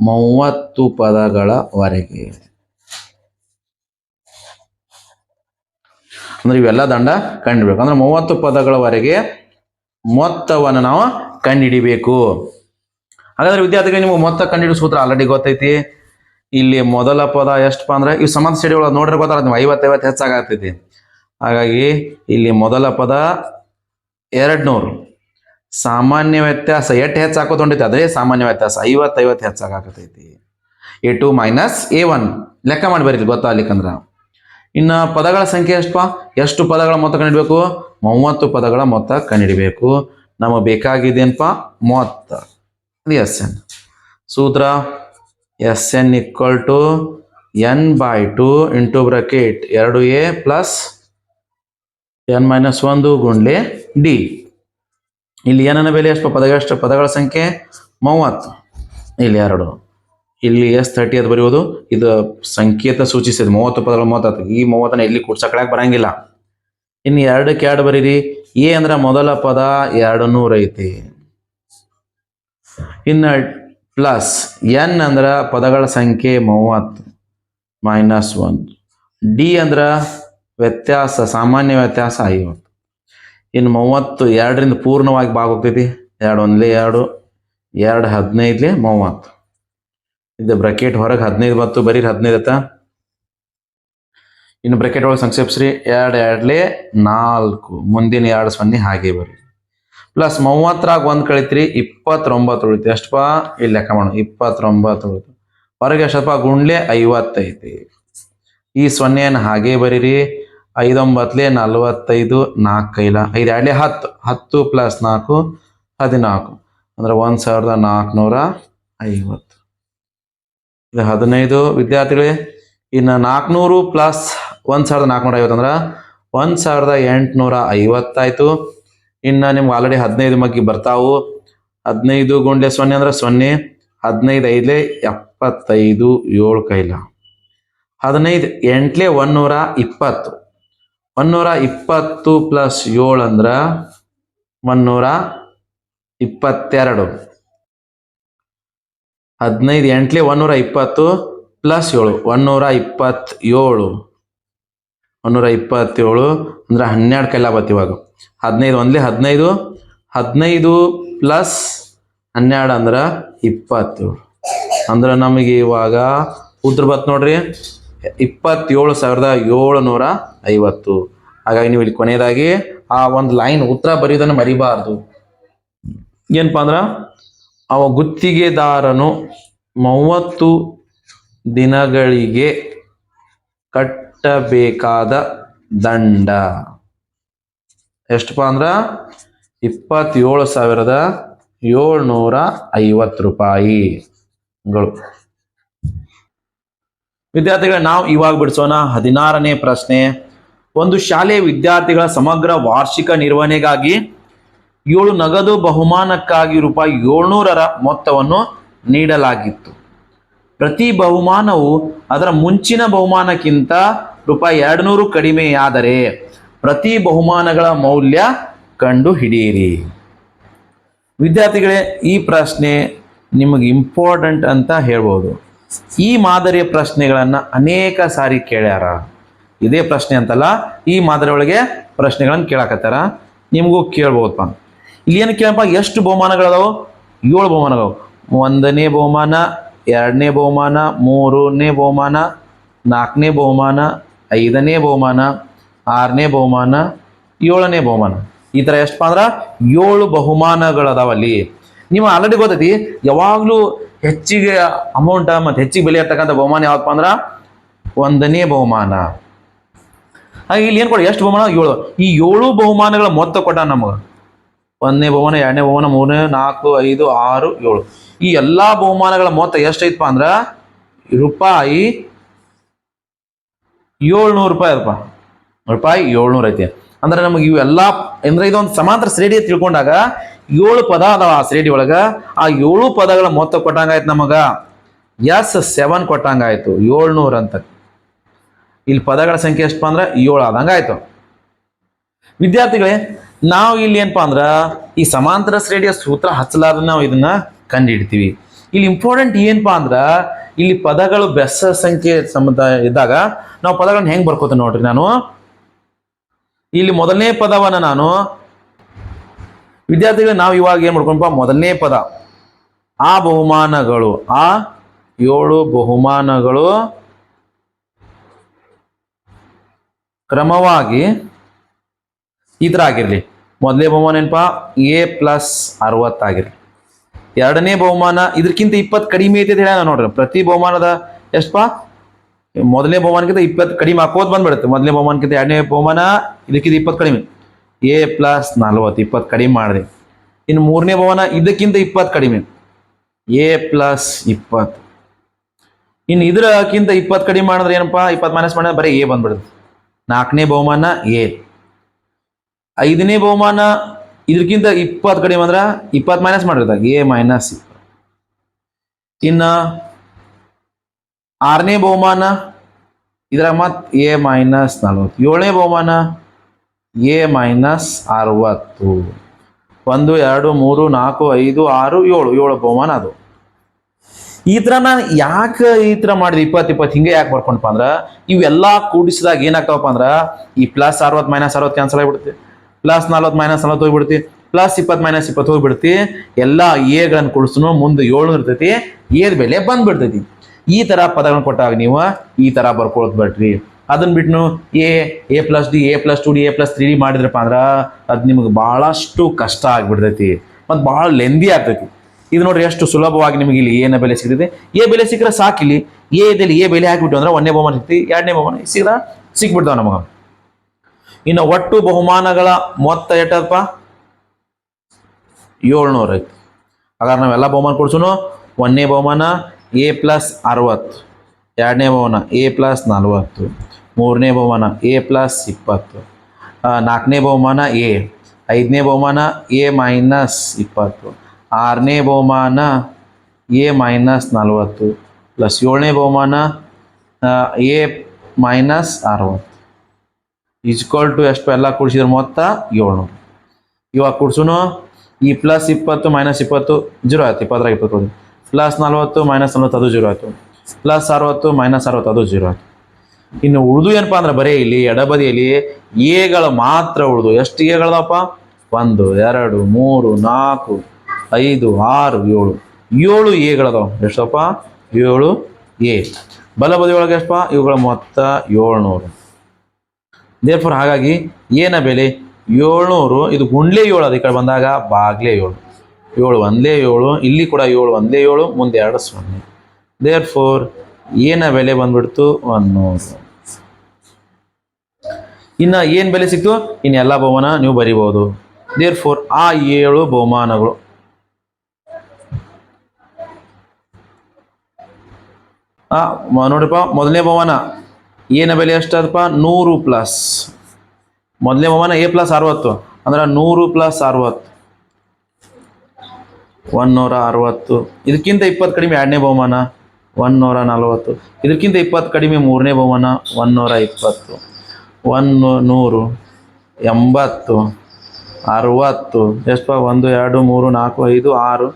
ಮೂವತ್ತು ಪದಗಳವರೆಗೆ. ಅಂದ್ರೆ ಇವೆಲ್ಲ ದಂಡ ಕಂಡಿರ್ಬೇಕು ಅಂದ್ರೆ ಮೂವತ್ತು ಪದಗಳವರೆಗೆ ಮೊತ್ತವನ್ನು ನಾವು ಕಂಡುಹಿಡಿಬೇಕು. ಹಾಗಾದ್ರೆ ವಿದ್ಯಾರ್ಥಿಗಳು, ನಿಮಗೆ ಮೊತ್ತ ಕಂಡುಹಿಡಿಯೋ ಸೂತ್ರ ಆಲ್ರೆಡಿ ಗೊತ್ತೈತಿ. ಇಲ್ಲಿ ಮೊದಲ ಪದ ಎಷ್ಟಪ್ಪ ಅಂದ್ರೆ ಇವು ಸಮಾನ ಸ್ಟಡಿ ಒಳಗೆ ನೋಡ್ರೆ ಗೊತ್ತಾಗ ನೀವು ಐವತ್ತೈವತ್ತು ಹೆಚ್ಚಾಗತ್ತೈತಿ ಹಾಗಾಗಿ ಇಲ್ಲಿ ಮೊದಲ ಪದ ಎರಡು ನೂರು ಸಾಮಾನ್ಯ ವ್ಯತ್ಯಾಸ ಎಷ್ಟು ಹೆಚ್ಚು ತೊಂಡೈತಿ ಅದೇ ಸಾಮಾನ್ಯ ವ್ಯತ್ಯಾಸ, ಐವತ್ತೈವತ್ತು ಹೆಚ್ಚಾಗತೈತಿ A two minus A one. ಲೆಕ್ಕ ಮಾಡಿ ಬರೀತಿ ಗೊತ್ತಾಗ್ಲಿಕ್ಕಂದ್ರ. ಇನ್ನು ಪದಗಳ ಸಂಖ್ಯೆ ಎಷ್ಟಪ್ಪ? ಎಷ್ಟು ಪದಗಳ ಮೊತ್ತ ಕಂಡಿಡ್ಬೇಕು ಮೂವತ್ತು ಪದಗಳ ಮೊತ್ತ ಕಂಡಿಡಿಬೇಕು. ನಮಗೆ ಬೇಕಾಗಿದೇನಪ್ಪ ಅದು ಎಸ್ ಎನ್ ಸೂತ್ರ S N equal to N by two into bracket ಎರಡು ಎ ಪ್ಲಸ್ ಎನ್ ಮೈನಸ್ ಒಂದು ಗುಂಡ್ಲೆ ಡಿ ಇಲ್ಲಿ ಏನನ್ನ ಬೆಲೆ? ಎಷ್ಟು ಪದ ಎಷ್ಟು ಪದಗಳ ಸಂಖ್ಯೆ? ಮೂವತ್ತು. ಇಲ್ಲಿ ಎರಡು. ಇಲ್ಲಿ ಎಸ್ ತರ್ಟಿ ಅದು ಬರೆಯುವುದು. ಇದು ಸಂಕೇತ ಸೂಚಿಸಿದೆ. ಮೂವತ್ತು ಪದಗಳ ಮೂವತ್ತು ಈ ಮೂವತ್ತನ್ನ ಇಲ್ಲಿ ಕೂಡ್ಸಕ್ಳಕ್ ಬರಂಗಿಲ್ಲ. ಇನ್ನು ಎರಡಕ್ಕೆ ಎರಡು ಬರೀರಿ. ಎ ಅಂದ್ರೆ ಮೊದಲ ಪದ ಎರಡು ನೂರು ಐತಿ. ಇನ್ನು ಪ್ಲಸ್ ಎನ್ ಅಂದ್ರೆ ಪದಗಳ ಸಂಖ್ಯೆ ಮೂವತ್ತು, ಮೈನಸ್ ಒಂದು. ಡಿ ಅಂದ್ರೆ ವ್ಯತ್ಯಾಸ, ಸಾಮಾನ್ಯ ವ್ಯತ್ಯಾಸ ಐವತ್ತು. ಇನ್ನು ಮೂವತ್ತು ಎರಡರಿಂದ ಪೂರ್ಣವಾಗಿ ಭಾಗ ಹೋಗ್ತೈತಿ ಎರಡು ಒಂದ್ಲೆ ಎರಡು ಎರಡು ಹದಿನೈದ್ಲೆ ಮೂವತ್ತು. ಇದು ಬ್ರಕೆಟ್ ಹೊರಗೆ ಹದಿನೈದು ಬತ್ತು ಬರೀ ಹದಿನೈದು ಅತ್ತ. ಇನ್ನು ಬ್ರೆಕೆಟ್ ಒಳಗೆ ಸಂಕ್ಷೇಪಿಸ್ರಿ. ಎರಡು, ಎರಡ್ಲೆ ನಾಲ್ಕು. ಮುಂದಿನ ಎರಡು ಸೊನ್ನೆ ಹಾಗೆ ಬರ್ರಿ ಪ್ಲಸ್ ಮೂವತ್ತರಾಗ ಒಂದು ಕಳಿತ್ರಿ, ಇಪ್ಪತ್ತೊಂಬತ್ತು ಉಳಿತು ಎಷ್ಟಪ್ಪ ಇಲ್ಲಿ ಲೆಕ್ಕ ಮಾಡೋಣ. ಇಪ್ಪತ್ತೊಂಬತ್ತು ಉಳಿತು. ಹೊರಗೆ ಎಷ್ಟಪ್ಪ ಗುಂಡ್ಲೆ ಐವತ್ತೈತಿ. ಈ ಸೊನ್ನೆಯನ್ನು ಹಾಗೆ ಬರೀರಿ. ಐದೊಂಬತ್ತಲೆ ನಲ್ವತ್ತೈದು, ನಾಲ್ಕು ಕೈಲ. ಐದು, ಎರಡ್ಲೆ ಹತ್ತು. ಹತ್ತು ಪ್ಲಸ್ ನಾಲ್ಕು, ಹದಿನಾಲ್ಕು. ಅಂದ್ರೆ ಒಂದು ಸಾವಿರದ ನಾಲ್ಕುನೂರ ಐವತ್ತು. ಇದು ಹದಿನೈದು. ವಿದ್ಯಾರ್ಥಿಗಳೇ ಇನ್ನು ನಾಲ್ಕುನೂರು ಪ್ಲಸ್ ಒಂದು ಸಾವಿರದ ನಾಲ್ಕುನೂರ ಐವತ್ತು ಅಂದ್ರೆ ಒಂದು ಸಾವಿರದ ಎಂಟುನೂರ ಐವತ್ತಾಯಿತು. ಇನ್ನು ನಿಮ್ಗೆ ಆಲ್ರೆಡಿ ಹದಿನೈದು ಮಗ್ಗಿ ಬರ್ತಾವು. ಹದಿನೈದು ಗುಂಡ್ಲೆ ಸೊನ್ನೆ ಅಂದ್ರೆ ಸೊನ್ನೆ, ಹದಿನೈದು ಐದ್ಲೆ ಎಪ್ಪತ್ತೈದು ಏಳು ಕೈಲ. ಹದಿನೈದು ಎಂಟ್ಲೆ ಒನ್ನೂರ ಇಪ್ಪತ್ತು. ಒನ್ನೂರ ಇಪ್ಪತ್ತು ಪ್ಲಸ್ ಏಳು ಅಂದ್ರೆ ಒನ್ನೂರ ಇಪ್ಪತ್ತೆರಡು. ಹದಿನೈದು ಎಂಟ್ಲೆ ಒನ್ನೂರ ಇಪ್ಪತ್ತು ಪ್ಲಸ್ ಏಳು ಒನ್ನೂರ ಇಪ್ಪತ್ತೇಳು. ಒನ್ನೂರ ಇಪ್ಪತ್ತೇಳು ಅಂದ್ರೆ ಹನ್ನೆರಡು ಕೈಲ ಬತ್ತು ಇವಾಗ. ಹದಿನೈದು ಒಂದ್ಲಿ ಹದಿನೈದು ಹದಿನೈದು ಪ್ಲಸ್ ಹನ್ನೆರಡು ಅಂದ್ರೆ ಇಪ್ಪತ್ತೇಳು. ಅಂದ್ರೆ ನಮಗೆ ಇವಾಗ ಉದ್ರ ಬತ್ತು ನೋಡ್ರಿ, ಇಪ್ಪತ್ತೇಳು ಸಾವಿರದ ಏಳುನೂರ ಐವತ್ತು. ಹಾಗಾಗಿ ನೀವು ಇಲ್ಲಿ ಕೊನೆಯದಾಗಿ ಆ ಒಂದು ಲೈನ್ ಉತ್ತರ ಬರೆಯೋದನ್ನು ಮರಿಬಾರ್ದು. ಏನಪ್ಪ ಅಂದ್ರೆ ಅವ ಗುತ್ತಿಗೆದಾರನು ಮೂವತ್ತು ದಿನಗಳಿಗೆ ಕಟ್ಟಬೇಕಾದ ದಂಡ. ಎಷ್ಟಪ್ಪ ಅಂದ್ರ? ಇಪ್ಪತ್ತೇಳು ಸಾವಿರದ ಏಳ್ನೂರ ಐವತ್ತು ರೂಪಾಯಿಗಳು ವಿದ್ಯಾರ್ಥಿಗಳ, ನಾವು ಇವಾಗ ಬಿಡಿಸೋಣ ಹದಿನಾರನೇ ಪ್ರಶ್ನೆ. ಒಂದು ಶಾಲೆ ವಿದ್ಯಾರ್ಥಿಗಳ ಸಮಗ್ರ ವಾರ್ಷಿಕ ನಿರ್ವಹಣೆಗಾಗಿ ಏಳು ನಗದು ಬಹುಮಾನಕ್ಕಾಗಿ ರೂಪಾಯಿ ಏಳ್ನೂರರ ಮೊತ್ತವನ್ನು ನೀಡಲಾಗಿತ್ತು. ಪ್ರತಿ ಬಹುಮಾನವು ಅದರ ಮುಂಚಿನ ಬಹುಮಾನಕ್ಕಿಂತ ರೂಪಾಯಿ ಎರಡುನೂರು ಕಡಿಮೆಯಾದರೆ ಪ್ರತಿ ಬಹುಮಾನಗಳ ಮೌಲ್ಯ ಕಂಡು ಹಿಡಿಯಿರಿ ವಿದ್ಯಾರ್ಥಿಗಳೇ, ಈ ಪ್ರಶ್ನೆ ನಿಮಗೆ ಇಂಪಾರ್ಟೆಂಟ್ ಅಂತ ಹೇಳ್ಬೋದು. ಈ ಮಾದರಿಯ ಪ್ರಶ್ನೆಗಳನ್ನು ಅನೇಕ ಸಾರಿ ಕೇಳ್ಯಾರ. ಇದೇ ಪ್ರಶ್ನೆ ಅಂತಲ್ಲ, ಈ ಮಾದರಿ ಒಳಗೆ ಪ್ರಶ್ನೆಗಳನ್ನು ಕೇಳಕತ್ತಾರ. ನಿಮಗೂ ಕೇಳ್ಬೋದಪ್ಪ. ಇಲ್ಲಿ ಏನು ಕೇಳಪ್ಪ, ಎಷ್ಟು ಬಹುಮಾನಗಳದಾವು? ಏಳು ಬಹುಮಾನಗಳು ಒಂದನೇ ಬಹುಮಾನ ಎರಡನೇ ಬಹುಮಾನ, ಮೂರನೇ ಬಹುಮಾನ, ನಾಲ್ಕನೇ ಬಹುಮಾನ, ಐದನೇ ಬಹುಮಾನ, ಆರನೇ ಬಹುಮಾನ, ಏಳನೇ ಬಹುಮಾನ. ಈ ಥರ ಎಷ್ಟಪ್ಪ ಅಂದ್ರೆ ಏಳು ಬಹುಮಾನಗಳದಾವಲ್ಲಿ. ನೀವು ಆಲ್ರೆಡಿ ಗೊತ್ತೈತಿ, ಯಾವಾಗಲೂ ಹೆಚ್ಚಿಗೆ ಅಮೌಂಟ್ ಮತ್ತು ಹೆಚ್ಚಿಗೆ ಬೆಲೆ ಇರ್ತಕ್ಕಂಥ ಬಹುಮಾನ ಯಾವಪ್ಪ ಅಂದ್ರೆ ಒಂದನೇ ಬಹುಮಾನ. ಹಾಗೆ ಇಲ್ಲಿ ಏನು ಕೊಡಿ, ಎಷ್ಟು ಬಹುಮಾನ? ಏಳು. ಈ ಏಳು ಬಹುಮಾನಗಳ ಮೊತ್ತ ಕೊಟ್ಟ ನಮಗೆ. ಒಂದನೇ ಬಹುಮಾನ, ಎರಡನೇ ಬಹುಮಾನ, ಮೂರನೇ, ನಾಲ್ಕು, ಐದು, ಆರು, ಏಳು. ಈ ಎಲ್ಲ ಬಹುಮಾನಗಳ ಮೊತ್ತ ಎಷ್ಟೈತಪ್ಪ ಅಂದ್ರೆ ರೂಪಾಯಿ ಏಳ್ನೂರು ರೂಪಾಯಿ ಅದಪ್ಪ. ರೂಪಾಯಿ ಏಳ್ನೂರು ಐತಿ. ಅಂದ್ರೆ ನಮಗೆ ಇವೆಲ್ಲ ಅಂದ್ರೆ ಇದೊಂದು ಸಮಾಂತರ ಶ್ರೇಣಿ ತಿಳ್ಕೊಂಡಾಗ ಏಳು ಪದ ಅದಾವ ಆ ಶ್ರೇಣಿ ಒಳಗ. ಆ ಏಳು ಪದಗಳ ಮೊತ್ತ ಕೊಟ್ಟಂಗಾಯ್ತು ನಮಗ. ಎಸ್ ಸೆವೆನ್ ಕೊಟ್ಟಂಗಾಯ್ತು ಏಳ್ನೂರು ಅಂತ. ಇಲ್ಲಿ ಪದಗಳ ಸಂಖ್ಯೆ ಎಷ್ಟಪ್ಪ ಅಂದ್ರೆ ಏಳು ಆದಂಗಾಯ್ತು ವಿದ್ಯಾರ್ಥಿಗಳೇ ನಾವು ಇಲ್ಲಿ ಏನಪ್ಪಾ ಅಂದ್ರ, ಈ ಸಮಾಂತರ ಶ್ರೇಣಿಯ ಸೂತ್ರ ಹಚ್ಚಲಾರ ನಾವು ಇದನ್ನ ಕಂಡಿಡ್ತೀವಿ. ಇಲ್ಲಿ ಇಂಪಾರ್ಟೆಂಟ್ ಏನಪ್ಪಾ ಅಂದ್ರ, ಇಲ್ಲಿ ಪದಗಳು ಬೆಸ ಸಂಖ್ಯೆ ಸಂಬಂಧ ಇದ್ದಾಗ ನಾವು ಪದಗಳನ್ನ ಹೆಂಗ್ ಬರ್ಕೋತೀನಿ ನೋಡ್ರಿ ನಾನು. ಇಲ್ಲಿ ಮೊದಲನೇ ಪದವನ್ನ ನಾನು, ವಿದ್ಯಾರ್ಥಿಗಳು ನಾವು ಇವಾಗ ಏನ್ ಮಾಡ್ಕೊಂಡಪ್ಪ ಮೊದಲನೇ ಪದ. ಆ ಬಹುಮಾನಗಳು, ಆ ಏಳು ಬಹುಮಾನಗಳು ಕ್ರಮವಾಗಿ ಈ ಮೊದಲನೇ ಬಹುಮಾನ ಏನಪ್ಪ ಎ ಪ್ಲಸ್ ಅರವತ್ತಾಗಿರಲಿ ಎರಡನೇ ಬಹುಮಾನ ಇದಕ್ಕಿಂತ ಇಪ್ಪತ್ತು ಕಡಿಮೆ ಐತೆ ಅಂತ ಹೇಳ ನೋಡ್ರಿ ಪ್ರತಿ ಬಹುಮಾನದ ಎಷ್ಟಪ್ಪ ಮೊದಲನೇ ಬಹುಮಾನಕ್ಕಿಂತ ಇಪ್ಪತ್ತು ಕಡಿಮೆ ಹಾಕೋದು ಬಂದ್ಬಿಡುತ್ತೆ. ಮೊದಲನೇ ಬಹುಮಾನಕ್ಕಿಂತ ಎರಡನೇ ಬಹುಮಾನ, ಇದಕ್ಕಿಂತ ಇಪ್ಪತ್ತು ಕಡಿಮೆ. ಎ ಪ್ಲಸ್ ನಲ್ವತ್ತು, ಇಪ್ಪತ್ತು ಕಡಿಮೆ ಮಾಡಿದೆ. ಇನ್ನು ಮೂರನೇ ಬಹುಮಾನ, ಇದಕ್ಕಿಂತ ಇಪ್ಪತ್ತು ಕಡಿಮೆ. ಎ ಪ್ಲಸ್ ಇಪ್ಪತ್ತು. ಇನ್ನು ಇದರಕ್ಕಿಂತ ಇಪ್ಪತ್ತು ಕಡಿಮೆ ಮಾಡಿದ್ರೆ ಏನಪ್ಪ? ಇಪ್ಪತ್ತು ಮೈನಸ್ ಮಾಡಿದ್ರೆ ಬರೀ ಎ ಬಂದ್ಬಿಡುತ್ತೆ. ನಾಲ್ಕನೇ ಬಹುಮಾನ ಎ ಐದನೇ ಬಹುಮಾನ ಇದಕ್ಕಿಂತ ಇಪ್ಪತ್ತು ಕಡಿಮೆ ಅಂದ್ರೆ ಇಪ್ಪತ್ತು ಮೈನಸ್ ಮಾಡಿರ್ತಾಗ ಎ ಮೈನಸ್ ಇನ್ನ ಆರನೇ ಬಹುಮಾನ ಇದ್ರಾಗ ಮತ್ ಎ ಮೈನಸ್ ನಲ್ವತ್ತು. ಏಳನೇ ಬಹುಮಾನ ಎ ಮೈನಸ್ ಅರವತ್ತು. ಒಂದು, ಎರಡು, ಮೂರು, ನಾಲ್ಕು, ಐದು, ಆರು, ಏಳು. ಏಳು ಬಹುಮಾನ ಅದು. ಈ ಥರ ನಾನು ಯಾಕೆ ಈ ಥರ ಮಾಡಿದೆ? ಇಪ್ಪತ್ತು ಇಪ್ಪತ್ತು ಹಿಂಗೆ ಯಾಕೆ ಬರ್ಕೊಂಡಪ್ಪ ಅಂದ್ರೆ ಇವೆಲ್ಲ ಕೂಡಿಸಿದಾಗ ಏನಾಗ್ತಾವಪ್ಪ ಅಂದ್ರೆ ಈ ಪ್ಲಸ್ ಅರವತ್ತು ಮೈನಸ್ ಅರವತ್ತು ಕ್ಯಾನ್ಸಲ್ ಆಗಿಬಿಡುತ್ತೆ. ಪ್ಲಸ್ ನಲ್ವತ್ತು ಮೈನಸ್ ನಲ್ವತ್ತು ಹೋಗ್ಬಿಡ್ತಿ, ಪ್ಲಸ್ ಇಪ್ಪತ್ತು ಮೈನಸ್ ಇಪ್ಪತ್ತು ಹೋಗ್ಬಿಡ್ತಿ, ಎಲ್ಲ ಎಗಳನ್ನು ಕೊಡಿಸ್ನು ಮುಂದೆ ಏಳು ಇರ್ತೈತಿ ಏದ್ ಬೆಲೆ ಬಂದ್ಬಿಡ್ತೈತಿ. ಈ ಥರ ಪದಗಳನ್ನ ಕೊಟ್ಟಾಗ ನೀವು ಈ ಥರ ಬರ್ಕೊಳತ್ ಬಿಡ್ರಿ ಅದನ್ನ ಬಿಟ್ಟು A A plus D, A plus two D, A plus three D ಮಾಡಿದ್ರಪ್ಪ ಅಂದ್ರೆ ಅದು ನಿಮ್ಗೆ ಭಾಳಷ್ಟು ಕಷ್ಟ ಆಗ್ಬಿಡ್ತೈತಿ. ಮತ್ತು ಭಾಳ ಲೆಂದಿ ಆಗ್ತೈತಿ. ಇದು ನೋಡ್ರಿ ಎಷ್ಟು ಸುಲಭವಾಗಿ ನಿಮಗೆ ಇಲ್ಲಿ ಏನ ಬೆಲೆ ಸಿಗ್ತೈತಿ. ಎ ಬೆಲೆ ಸಿಕ್ಕರೆ ಸಾಕಿಲ್ಲಿ, ಎ ಇದಲ್ಲಿ ಎ ಬೆಲೆ ಹಾಕಿಬಿಟ್ಟು ಅಂದ್ರೆ ಒಂದನೇ ಬಹುಮಾನ ಸಿಗ್ತಿ ಎರಡನೇ ಬಹುಮಾನ ಸಿಗ್ದ ಸಿಕ್ಬಿಡ್ತಾವೆ ನಮಗೆ. ಇನ್ನು ಒಟ್ಟು ಬಹುಮಾನಗಳ ಮೊತ್ತ ಎಟ್ಟಪ್ಪ ಏಳ್ನೂರು ಐತಿ. ಹಾಗಾದ್ರೆ ನಾವೆಲ್ಲ ಬಹುಮಾನ ಕೊಡ್ಸೋನು? ಒಂದನೇ ಬಹುಮಾನ ಎ ಪ್ಲಸ್ ಅರವತ್ತು. ಎರಡನೇ ಬಹುಮಾನ ಎ ಪ್ಲಸ್ ನಲವತ್ತು. ಮೂರನೇ ಬಹುಮಾನ ಎ ಪ್ಲಸ್ ಇಪ್ಪತ್ತು. ನಾಲ್ಕನೇ ಬಹುಮಾನ ಎ. ಐದನೇ ಬಹುಮಾನ ಎ ಮೈನಸ್ ಇಪ್ಪತ್ತು. ಆರನೇ ಬಹುಮಾನ ಎ ಮೈನಸ್ ನಲವತ್ತು. ಪ್ಲಸ್ ಏಳನೇ ಬಹುಮಾನ ಎ ಮೈನಸ್ ಅರವತ್ತು. ಈಜ್ಕೊಲ್ ಟು ಎಷ್ಟು ಎಲ್ಲ ಕೂಡಿಸಿದ್ರೆ ಮೊತ್ತ ಏಳ್ನೂರು ಇವಾಗ ಕೂಡ್ಸುನು ಈ ಪ್ಲಸ್ ಇಪ್ಪತ್ತು ಮೈನಸ್ ಇಪ್ಪತ್ತು ಜೀರೋ ಆಯ್ತು, ಇಪ್ಪತ್ತರಾಗ ಇಪ್ಪತ್ತು. ಪ್ಲಸ್ ನಲ್ವತ್ತು ಮೈನಸ್ ನಲ್ವತ್ತು, ಅದು ಜೀರೋ ಆಯಿತು. ಪ್ಲಸ್ ಅರವತ್ತು ಮೈನಸ್ ಅರವತ್ತು, ಅದು ಜೀರೋ ಆಯಿತು. ಇನ್ನು ಉಳಿದು ಏನಪ್ಪ ಅಂದ್ರೆ ಬರೀ ಇಲ್ಲಿ, ಎಡಬದಿಯಲ್ಲಿ ಎಗಳು ಮಾತ್ರ ಉಳಿದು ಎಷ್ಟು ಎಗಳದಪ್ಪ ಒಂದು, ಎರಡು, ಮೂರು, ನಾಲ್ಕು, ಐದು, ಆರು, ಏಳು. ಏಳು ಎಗಳದಾವ. ಎಷ್ಟಪ್ಪ? ಏಳು ಎ. ಬಲಬದಿ ಒಳಗೆ ಎಷ್ಟಪ್ಪ? ಇವುಗಳ ಮೊತ್ತ ಏಳ್ನೂರು. ದೇರ್ಫೋರ್ ಹಾಗಾಗಿ ಏನ ಬೆಲೆ? ಏಳ್ನೂರು. ಇದು ಗುಂಡ್ಲೆ ಏಳು ಅದು ಈ ಕಡೆ ಬಂದಾಗ ಬಾಗ್ಲೆ ಏಳು. ಏಳು ಒಂದೇ ಏಳು. ಇಲ್ಲಿ ಕೂಡ ಏಳು ಒಂದೇ ಏಳು, ಮುಂದೆ ಎರಡು ಸೊನ್ನೆ. ದೇರ್ ಫೋರ್ ಏನ ಬೆಲೆ ಬಂದ್ಬಿಡ್ತು? ಒನ್ನೂರು ಇನ್ನು ಏನು ಬೆಲೆ ಸಿಕ್ತು? ಇನ್ನು ಎಲ್ಲ ಬಹುಮಾನ ನೀವು ಬರಿಬೋದು ದೇರ್ ಫೋರ್ ಆ ಏಳು ಬಹುಮಾನಗಳು. ನೋಡಿಪ್ಪ ಮೊದಲನೇ ಬಹುಮಾನ. ಏನ ಬೆಲೆ ಎಷ್ಟಾದಪ್ಪ ನೂರು ಪ್ಲಸ್. ಮೊದಲನೇ ಬಹುಮಾನ ಎ ಪ್ಲಸ್ ಅರವತ್ತು. ಅಂದ್ರೆ ನೂರು ಪ್ಲಸ್ ಅರವತ್ತು. ಒನ್ನೂರ ಅರವತ್ತು. ಇದಕ್ಕಿಂತ ಇಪ್ಪತ್ತು ಕಡಿಮೆ ಎರಡನೇ ಬಹುಮಾನ ಒನ್ನೂರ ನಲವತ್ತು. ಇದಕ್ಕಿಂತ ಇಪ್ಪತ್ತು ಕಡಿಮೆ ಮೂರನೇ ಬಹುಮಾನ ಒನ್ನೂರ ಇಪ್ಪತ್ತು. ಒಂದು ನೂರು, ಎಂಬತ್ತು, ಅರವತ್ತು. ಎಷ್ಟು ಒಂದು, ಎರಡು, ಮೂರು, ನಾಲ್ಕು, ಐದು, ಆರು,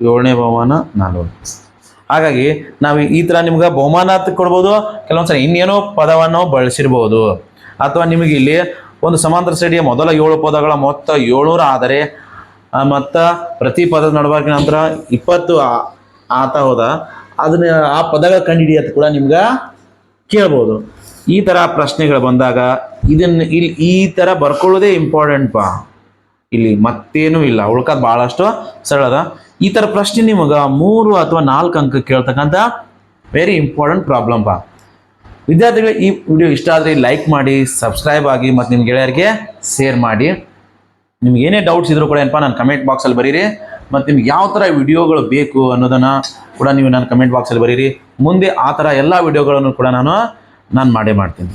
ಏಳನೇ ಬಹುಮಾನ, ನಲವತ್ತು. ಹಾಗಾಗಿ ನಾವು ಈ ಥರ ನಿಮ್ಗೆ ಬಹುಮಾನ ಕೊಡ್ಬೋದು. ಕೆಲವೊಂದ್ಸರಿ ಇನ್ನೇನೋ ಪದವನ್ನು ಬಳಸಿರ್ಬೋದು. ಅಥವಾ ನಿಮಗೆ ಇಲ್ಲಿ ಒಂದು ಸಮಾಂತರ ಸೈಡಿಯ ಮೊದಲ ಏಳು ಪದಗಳ ಮೊತ್ತ ಏಳ್ನೂರ ಆದರೆ ಮತ್ತು ಪ್ರತಿ ಪದದ ನಡಬಾರ್ಕಿನ ನಂತರ ಇಪ್ಪತ್ತು ಆತ ಹೋದ. ಅದನ್ನ ಆ ಪದಗಳ ಕಂಡಿಡಿಯತ್ ಕೂಡ ನಿಮ್ಗೆ ಕೇಳ್ಬೋದು. ಈ ಥರ ಪ್ರಶ್ನೆಗಳು ಬಂದಾಗ ಇದನ್ನು ಇಲ್ಲಿ ಈ ಥರ ಬರ್ಕೊಳ್ಳೋದೇ ಇಂಪಾರ್ಟೆಂಟ್ ಪಾ. ಇಲ್ಲಿ ಮತ್ತೇನೂ ಇಲ್ಲ. ಉಳ್ಕದ್ ಭಾಳಷ್ಟು ಸರಳದ ಈ ಥರ ಪ್ರಶ್ನೆ ನಿಮಗೆ ಮೂರು ಅಥವಾ ನಾಲ್ಕು ಅಂಕ ಕೇಳ್ತಕ್ಕಂಥ ವೆರಿ ಇಂಪಾರ್ಟೆಂಟ್ ಪ್ರಾಬ್ಲಮ್ ಬಾ. ವಿದ್ಯಾರ್ಥಿಗಳು, ಈ ವಿಡಿಯೋ ಇಷ್ಟ ಆದರೆ ಲೈಕ್ ಮಾಡಿ ಸಬ್ಸ್ಕ್ರೈಬ್ ಆಗಿ ಮತ್ತು ನಿಮ್ಮ ಗೆಳೆಯರಿಗೆ ಶೇರ್ ಮಾಡಿ. ನಿಮ್ಗೆ ಏನೇ ಡೌಟ್ಸ್ ಇದ್ರೂ ಕೂಡ ಏನಪ್ಪ, ನಾನು ಕಮೆಂಟ್ ಬಾಕ್ಸಲ್ಲಿ ಬರೀರಿ. ಮತ್ತು ನಿಮ್ಗೆ ಯಾವ ಥರ ವಿಡಿಯೋಗಳು ಬೇಕು ಅನ್ನೋದನ್ನು ಕೂಡ ನೀವು ನಾನು ಕಮೆಂಟ್ ಬಾಕ್ಸಲ್ಲಿ ಬರೀರಿ. ಮುಂದೆ ಆ ಥರ ಎಲ್ಲ ವಿಡಿಯೋಗಳನ್ನು ಕೂಡ ನಾನು ನಾನು ಮಾಡೇ ಮಾಡ್ತೀನಿ.